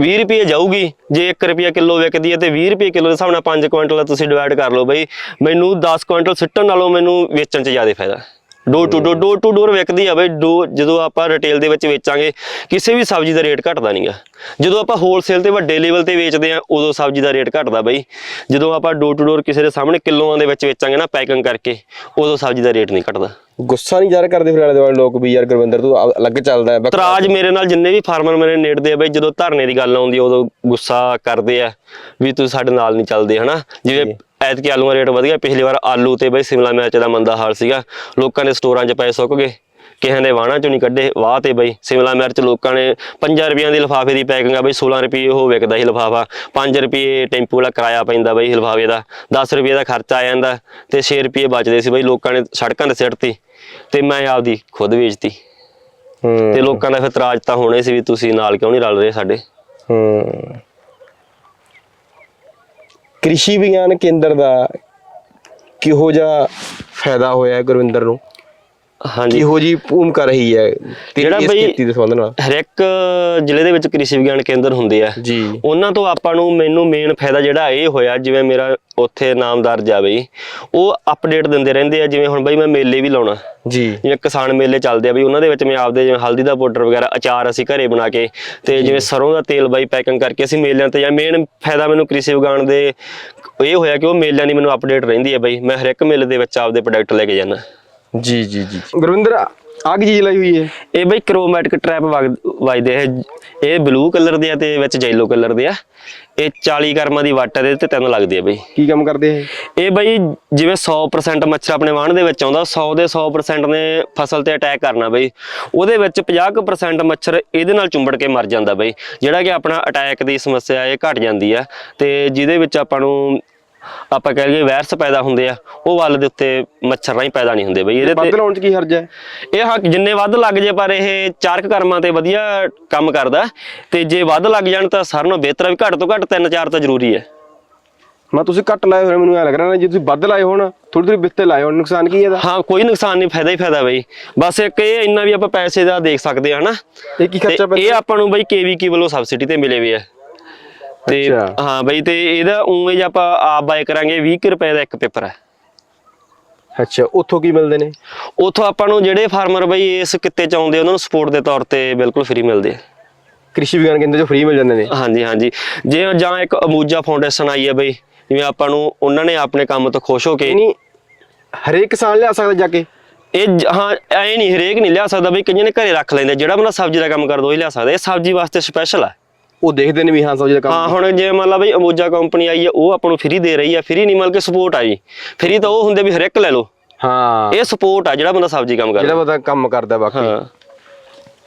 [SPEAKER 2] 20 ਰੁਪਏ ਜਾਊਗੀ। ਜੇ 1 ਰੁਪਿਆ ਕਿਲੋ ਵਿਕਦੀ ਹੈ ਤੇ 20 ਰੁਪਏ ਕਿਲੋ ਦੇ ਹਿਸਾਬ ਨਾਲ 5 ਕੁਇੰਟਲ ਤੁਸੀਂ ਡਿਵਾਈਡ ਕਰ ਲਓ ਬਈ, ਮੈਨੂੰ 10 ਕੁਇੰਟਲ ਸਿੱਟਣ ਨਾਲੋਂ ਮੈਨੂੰ ਵੇਚਣ 'ਚ ਜ਼ਿਆਦਾ ਫਾਇਦਾ। Door to door door to door ਵਿਕਦੀ ਆ ਬਈ। ਡੋ ਜਦੋਂ ਆਪਾਂ ਰਿਟੇਲ ਦੇ ਵਿੱਚ ਵੇਚਾਂਗੇ ਕਿਸੇ ਵੀ ਸਬਜ਼ੀ ਦਾ ਰੇਟ ਘਟਦਾ ਨਹੀਂਗਾ ਜਦੋਂ ਆਪਾਂ ਹੋਲਸੇਲ ਤੇ ਵੱਡੇ ਲੈਵਲ ਤੇ ਵੇਚਦੇ ਆ ਉਦੋਂ ਸਬਜ਼ੀ ਦਾ ਰੇਟ ਘਟਦਾ ਬਈ। ਜਦੋਂ ਆਪਾਂ ਡੋਰ ਟੂ ਡੋਰ ਕਿਸੇ ਦੇ ਸਾਹਮਣੇ ਕਿਲੋਆਂ ਦੇ ਵਿੱਚ ਵੇਚਾਂਗੇ ਨਾ ਪੈਕਿੰਗ ਕਰਕੇ ਉਦੋਂ ਸਬਜ਼ੀ ਦਾ ਰੇਟ ਨਹੀਂ ਘਟਦਾ।
[SPEAKER 1] ਗੁੱਸਾ ਨਹੀਂ ਜ਼ਾਹਰ ਕਰਦੇ ਫਿਰ ਆਲੇ ਦੁਆਲੇ ਲੋਕ ਵੀ ਯਾਰ ਗੁਰਵਿੰਦਰ ਤੂੰ ਅਲੱਗ ਚੱਲਦਾ ਹੈ।
[SPEAKER 2] ਤਰਾਜ ਮੇਰੇ ਨਾਲ ਜਿੰਨੇ ਵੀ ਫਾਰਮਰ ਮੇਰੇ ਨੇੜਦੇ ਆ ਬਈ ਜਦੋਂ ਧਰਨੇ ਦੀ ਗੱਲ ਆਉਂਦੀ ਉਦੋਂ ਗੁੱਸਾ ਕਰਦੇ ਆ ਵੀ ਤੁਸੀਂ ਸਾਡੇ ਨਾਲ ਨਹੀਂ ਚੱਲਦੇ ਹਨਾ? ਜਿਵੇਂ ਐਤਕੀ ਆਲੂਆਂ ਰੇਟ ਵਧੀਆ। ਪਿਛਲੀ ਵਾਰ ਆਲੂ ਤੇ ਬਈ ਸਿਮਲਾ ਮਿਰਚ ਦਾ ਮੰਦਾ ਹਾਲ ਸੀਗਾ। ਲੋਕਾਂ ਦੇ ਸਟੋਰਾਂ 'ਚ ਪੈਸੇ ਸੁੱਕ ਗਏ। ਕਿਸੇ ਦੇ ਵਾਹਣਾ ਚੋਂ ਨਹੀਂ ਕੱਢੇ। ਵਾਹ ਤੇ ਬਈ ਸਿਮਲਾ ਮਿਰਚ ਲੋਕਾਂ ਨੇ 5 ਰੁਪਈਆਂ ਦੀ ਲਿਫਾਫੇ ਦੀ ਪੈਕਿੰਗ ਆ ਬਈ 16 ਰੁਪਏ ਉਹ ਵਿਕਦਾ ਸੀ ਲਿਫਾਫਾ। 5 ਰੁਪਏ ਟੈਂਪੂ ਵਾਲਾ ਕਿਰਾਇਆ ਪੈਂਦਾ ਬਈ ਲਿਫਾਫੇ ਦਾ। 10 ਰੁਪਏ ਦਾ ਖਰਚਾ ਆ ਜਾਂਦਾ ਤੇ 6 ਰੁਪਏ ਬਚਦੇ ਸੀ ਬਈ ਲੋਕਾਂ ਨੇ ਸੜਕਾਂ ਤੇ ਸਿੱਟਤੀ। ਤੇ ਮੈਂ ਆਪਦੀ ਖੁਦ ਵੇਚਤੀ। ਤੇ ਲੋਕਾਂ ਦਾ ਫਿਰ ਇਤਰਾਜ਼ ਤਾਂ ਹੋਣੇ ਸੀ ਵੀ ਤੁਸੀਂ ਨਾਲ ਕਿਉਂ ਨਹੀਂ ਰਲ ਰਹੇ ਸਾਡੇ?
[SPEAKER 1] ਹੂੰ। ਕ੍ਰਿਸ਼ੀ ਵਿਗਿਆਨ ਕੇਂਦਰ ਦਾ ਕਿਹੋ ਜਿਹਾ ਫਾਇਦਾ ਹੋਇਆ ਗੁਰਵਿੰਦਰ ਨੂੰ?
[SPEAKER 2] ਹਾਂਜੀ।
[SPEAKER 1] ਕਿਹੋ ਜੀ ਭੂਮਿਕਾ ਰਹੀ ਹੈ
[SPEAKER 2] ਜਿਹੜਾ ਬਈ-
[SPEAKER 1] ਖੇਤੀ ਦੇ ਸੰਬੰਧ ਨਾਲ?
[SPEAKER 2] ਹਰ ਇੱਕ ਜ਼ਿਲ੍ਹੇ ਦੇ ਵਿੱਚ ਕ੍ਰਿਸ਼ੀ ਵਿਗਿਆਨ ਕੇਂਦਰ ਹੁੰਦੇ ਆ।
[SPEAKER 1] ਜੀ।
[SPEAKER 2] ਉਹਨਾਂ ਤੋਂ ਆਪਾਂ ਨੂੰ ਮੈਨੂੰ ਮੇਨ ਫਾਇਦਾ ਜਿਹੜਾ ਇਹ ਹੋਇਆ ਜਿਵੇਂ ਮੇਰਾ ਉੱਥੇ ਨਾਮਦਾਰ ਜਾਵੇ ਉਹ ਅਪਡੇਟ ਦਿੰਦੇ ਰਹਿੰਦੇ ਆ ਜਿਵੇਂ ਹੁਣ ਬਈ ਮੈਂ ਮੇਲੇ ਵੀ ਲਾਉਣਾ।
[SPEAKER 1] ਜੀ।
[SPEAKER 2] ਜਿਵੇਂ ਕਿਸਾਨ ਮੇਲੇ ਚੱਲਦੇ ਆ ਬਈ ਉਹਨਾਂ ਦੇ ਵਿੱਚ ਮੈਂ ਆਪਦੇ ਜਿਵੇਂ ਹਲਦੀ ਦਾ ਪਾਊਡਰ ਵਗੈਰਾ ਅਚਾਰ ਅਸੀਂ ਘਰੇ ਬਣਾ ਕੇ ਤੇ ਜਿਵੇਂ ਸਰੋਂ ਦਾ ਤੇਲ ਬਾਈ ਪੈਕਿੰਗ ਕਰਕੇ ਅਸੀਂ ਮੇਲਿਆਂ ਤੇ ਜਾਂ ਮੇਨ ਫਾਇਦਾ ਮੈਨੂੰ ਕ੍ਰਿਸ਼ੀ ਵਿਗਿਆਨ ਦੇ ਇਹ ਹੋਇਆ ਕਿ ਉਹ ਮੇਲਿਆਂ ਦੀ ਮੈਨੂੰ ਅਪਡੇਟ ਰਹਿੰਦੀ ਹੈ ਬਈ। ਮੈਂ ਹਰ ਇੱਕ ਮੇਲੇ ਦੇ ਵਿੱਚ ਆਪਦੇ ਪ੍ਰੋਡਕਟ ਲੈ ਕੇ ਜਾਂਦਾ।
[SPEAKER 1] ਜੀ ਜੀ ਜੀ ਗੁਰਵਿੰਦਰ ਆਹ ਕੀ ਚੀਜ਼ ਲਾਈ ਹੋਈ ਹੈ?
[SPEAKER 2] ਇਹ ਬਈ ਕਰੋਮੈਟਿਕ ਟਰੈਪ ਵੱਜਦੇ ਆ। ਇਹ ਬਲੂ ਕਲਰ ਦੇ ਆ ਤੇ ਵਿੱਚ ਜੈਲੋ ਕਲਰ ਦੇ ਆ। ਇਹ 40 ਕਰਮਾਂ ਦੀ ਵੱਟ ਦੇ ਤੇ ਤਿੰਨ ਲੱਗਦੀ ਆ ਬਈ।
[SPEAKER 1] ਕੀ ਕੰਮ ਕਰਦੇ ਇਹ?
[SPEAKER 2] ਇਹ ਬਈ ਜਿਵੇਂ 100% ਮੱਛਰ ਆਪਣੇ ਵਾਹਣ ਦੇ ਵਿੱਚ ਆਉਂਦਾ 100 ਦੇ 100% ਨੇ ਫਸਲ ਤੇ ਅਟੈਕ ਕਰਨਾ ਬਈ। ਉਹਦੇ ਵਿੱਚ 50% ਮੱਛਰ ਇਹਦੇ ਨਾਲ ਚੁੰਬੜ ਕੇ ਮਰ ਜਾਂਦਾ ਬਈ। ਜਿਹੜਾ ਕਿ ਆਪਣਾ ਅਟੈਕ ਦੀ ਸਮੱਸਿਆ ਇਹ ਘਟ ਜਾਂਦੀ ਆ। ਤੇ ਜਿਹਦੇ ਵਿੱਚ ਆਪਾਂ ਨੂੰ ਆਪਾਂ ਕਹਿ ਲਈਏ ਵਾਇਰਸ ਪੈਦਾ ਹੁੰਦੇ ਆ ਉਹ ਵੱਲ ਦੇ ਉੱਤੇ ਮੱਛਰ ਨਹੀਂ ਪੈਦਾ ਨਹੀਂ ਹੁੰਦੇ ਬਈ ਇਹਦੇ
[SPEAKER 1] ਵੱਧ
[SPEAKER 2] ਤੇ
[SPEAKER 1] ਲਾਉਣ ਚ ਕੀ ਹਰਜ ਹੈ?
[SPEAKER 2] ਇਹ ਹੱਕ ਜਿੰਨੇ ਵੱਧ ਲੱਗ ਜੇ ਪਰ ਇਹ ਚਾਰਕ ਕਰਮਾਂ ਤੇ ਵਧੀਆ ਕੰਮ ਕਰਦਾ। ਤੇ ਜੇ ਵੱਧ ਲੱਗ ਜਾਣ ਤਾਂ ਸਾਰਿਆਂ ਨਾਲੋਂ ਬਿਹਤਰ ਆ ਵੀ ਘੱਟ ਤੋਂ ਘੱਟ ਤਿੰਨ ਚਾਰ ਤਾਂ ਜ਼ਰੂਰੀ ਹੈ।
[SPEAKER 1] ਮੈਂ ਤੁਸੀਂ ਘੱਟ ਲਾਏ ਹੋਏ ਮੈਨੂੰ ਐ ਲੱਗ ਰਿਹਾ ਨਾ ਜੇ ਤੁਸੀਂ ਵੱਧ ਲਾਏ ਹੋਣ ਥੋੜੀ ਥੋੜੀ ਬਿੱਤੇ ਲਾਏ ਹੋਣ ਨੁਕਸਾਨ ਕੀ ਹੈ ਇਹਦਾ?
[SPEAKER 2] ਹਾਂ ਕੋਈ ਨੁਕਸਾਨ ਨਹੀਂ ਫਾਇਦਾ ਹੀ ਫਾਇਦਾ ਬਈ। ਬਸ ਇੱਕ ਇਹ ਇੰਨਾ ਵੀ ਆਪਾਂ ਪੈਸੇ ਦਾ ਦੇਖ ਸਕਦੇ ਆ ਹਨਾ?
[SPEAKER 1] ਇਹ ਕੀ ਖਰਚਾ
[SPEAKER 2] ਤੇ ਇਹ
[SPEAKER 1] ਪੈਂਦਾ
[SPEAKER 2] ਆਪਾਂ ਨੂੰ ਬਈ ਕੇਵੀਕੀ ਵੱਲੋਂ ਸਬਸਿਡੀ ਤੇ ਮਿਲੇ ਵੀ ਆ। ਤੇ। ਹਾਂ ਬਈ ਤੇ ਇਹਦਾ ਉਵੇਂ ਜੇ ਆਪਾਂ ਆਪ ਬਾਏ ਕਰਾਂਗੇ 20 ਕੁ ਰੁਪਏ ਦਾ ਇੱਕ ਪੇਪਰ ਹੈ।
[SPEAKER 1] ਅੱਛਾ ਉੱਥੋਂ ਕੀ ਮਿਲਦੇ ਨੇ?
[SPEAKER 2] ਉਥੋਂ ਆਪਾਂ ਨੂੰ ਜਿਹੜੇ ਫਾਰਮਰ ਬਈ ਇਸ ਕਿੱਤੇ ਚ ਆਉਂਦੇ ਉਹਨਾਂ ਨੂੰ ਸਪੋਰਟ ਦੇ ਤੌਰ ਤੇ ਬਿਲਕੁਲ ਫ੍ਰੀ ਮਿਲਦੇ ਆ।
[SPEAKER 1] ਕ੍ਰਿਸ਼ੀ ਵਿਗਿਆਨ ਕੇਂਦਰ ਚ ਫ੍ਰੀ ਮਿਲ ਜਾਂਦੇ ਨੇ?
[SPEAKER 2] ਹਾਂਜੀ ਹਾਂਜੀ। ਜੇ ਜਾਂ ਇੱਕ ਅਮੂਜਾ ਫਾਊਂਡੇਸ਼ਨ ਆਈ ਹੈ ਬਈ ਜਿਵੇਂ ਆਪਾਂ ਨੂੰ ਉਹਨਾਂ ਨੇ ਆਪਣੇ ਕੰਮ ਤੋਂ ਖੁਸ਼ ਹੋ ਕੇ
[SPEAKER 1] ਨਹੀਂ ਹਰੇਕ ਕਿਸਾਨ ਲਿਆ ਸਕਦਾ ਜਾ ਕੇ?
[SPEAKER 2] ਇਹ ਹਾਂ ਐ ਨਹੀਂ ਹਰੇਕ ਨਹੀਂ ਲਿਆ ਸਕਦਾ ਬਈ ਕਈਆਂ ਨੇ ਘਰੇ ਰੱਖ ਲੈਂਦੇ ਜਿਹੜਾ ਬੰਦਾ ਸਬਜ਼ੀ ਦਾ ਕੰਮ ਕਰਦਾ ਉਹ ਹੀ ਲਿਆ ਸਕਦਾ। ਇਹ ਸਬਜ਼ੀ ਵਾਸਤੇ ਸਪੈਸ਼ਲ ਹੈ
[SPEAKER 1] ਉਹ ਦੇਖਦੇ ਨੇ ਵੀ ਹਾਂ ਸਬਜ਼ੀ ਦਾ
[SPEAKER 2] ਹਾਂ
[SPEAKER 1] ਕੰਮ
[SPEAKER 2] ਹੁਣ ਜੇ ਮੰਨ ਲਾ ਬਈ ਅਮੂਜਾ ਕੰਪਨੀ ਆਈ ਹੈ ਉਹ ਆਪਾਂ ਨੂੰ ਫ੍ਰੀ ਦੇ ਰਹੀ ਹੈ ਫ੍ਰੀ ਨਹੀਂ ਮਤਲਬ ਕਿ ਸਪੋਰਟ ਆਈ ਫ੍ਰੀ ਤਾਂ ਉਹ ਹੁੰਦੇ ਵੀ ਹਰ ਇੱਕ ਲੈ ਲਓ।
[SPEAKER 1] ਹਾਂ।
[SPEAKER 2] ਇਹ ਸਪੋਰਟ ਆ ਜਿਹੜਾ ਬੰਦਾ ਸਬਜ਼ੀ ਕੰਮ
[SPEAKER 1] ਜਿਹੜਾ
[SPEAKER 2] ਕਰਦਾ
[SPEAKER 1] ਬੰਦਾ ਕੰਮ ਕਰਦਾ ਬਾਕੀ।
[SPEAKER 2] ਹਾਂ।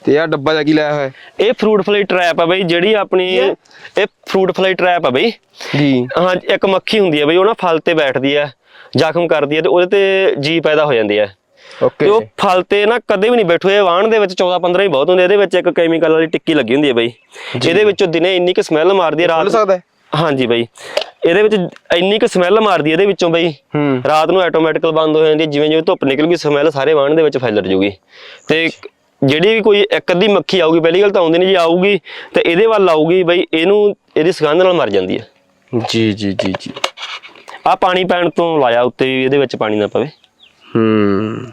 [SPEAKER 1] ਤੇ ਆਹ ਡੱਬਾ ਜਾ ਕੀ ਲਾਇਆ ਹੋਇਆ? ਹੈ?
[SPEAKER 2] ਇਹ ਫਰੂਟ ਫਲਾਈ ਟ੍ਰੈਪ ਆ ਬਈ ਜਿਹੜੀ ਆਪਣੀ ਇਹ ਫਰੂਟ ਫਲਾਈ ਟ੍ਰੈਪ ਆ ਬਈ।
[SPEAKER 1] ਜੀ
[SPEAKER 2] ਹਾਂ ਇੱਕ ਮੱਖੀ ਹੁੰਦੀ ਹੈ ਬਈ ਉਹ ਨਾ ਫਲ ਤੇ ਬੈਠਦੀ ਹੈ ਜ਼ਖਮ ਕਰਦੀ ਹੈ ਤੇ ਉਹਦੇ ਤੇ ਜੀ ਪੈਦਾ ਹੋ ਜਾਂਦੇ ਆ। ਤੇ
[SPEAKER 1] ਓਕੇ
[SPEAKER 2] ਉਹ ਫਲ ਤੇ ਨਾ ਕਦੇ ਵੀ ਨਹੀਂ ਬੈਠੋ ਇਹ ਵਾਹਣ ਦੇ ਵਿੱਚ 14 15 ਹੀ ਬਹੁਤ ਹੁੰਦੇ ਇਹਦੇ ਵਿੱਚ ਇੱਕ ਕੈਮੀਕਲ ਵਾਲੀ ਟਿੱਕੀ ਲੱਗੀ ਹੁੰਦੀ ਹੈ ਬਈ। ਇਹਦੇ ਵਿੱਚੋਂ ਦਿਨੇ ਇੰਨੀ ਕੁ ਸਮੈਲ ਮਾਰਦੀ ਹੈ ਰਾਤ
[SPEAKER 1] ਸਕਦਾ ਹੈ?
[SPEAKER 2] ਹਾਂਜੀ ਬਈ। ਇਹਦੇ ਵਿੱਚ ਇੰਨੀ ਕੁ ਸਮੈਲ ਮਾਰਦੀ ਇਹਦੇ ਵਿੱਚੋਂ ਬਈ। ਰਾਤ ਨੂੰ ਆਟੋਮੈਟਿਕਲ ਬੰਦ ਹੋ ਜਾਂਦੀ ਜਿਵੇਂ ਜਿਵੇਂ ਧੁੱਪ ਨਿਕਲ ਗਈ ਸਮੈਲ ਸਾਰੇ ਵਾਹਣ ਦੇ ਵਿੱਚ ਫੈਲਰ ਜੂਗੀ। ਤੇ ਜਿਹੜੀ ਵੀ ਕੋਈ ਇੱਕ ਅੱਧੀ ਮੱਖੀ ਆਊਗੀ ਪਹਿਲੀ ਗੱਲ ਤਾਂ ਆਉਂਦੀ ਨਹੀਂ ਜੇ ਆਊਗੀ ਤੇ ਇਹਦੇ ਵੱਲ ਆਊਗੀ ਬਈ ਇਹਨੂੰ ਇਹਦੀ ਸੁਗੰਧ ਨਾਲ ਮਰ ਜਾਂਦੀ ਹੈ
[SPEAKER 1] ਜੀ ਜੀ ਜੀ ਜੀ।
[SPEAKER 2] ਆ ਪਾਣੀ ਪੈਣ ਤੋਂ ਲਾਇਆ ਉੱਤੇ ਵੀ ਇਹਦੇ ਵਿੱਚ ਪਾਣੀ ਨਾ ਪਵੇ।
[SPEAKER 1] ਹੂੰ।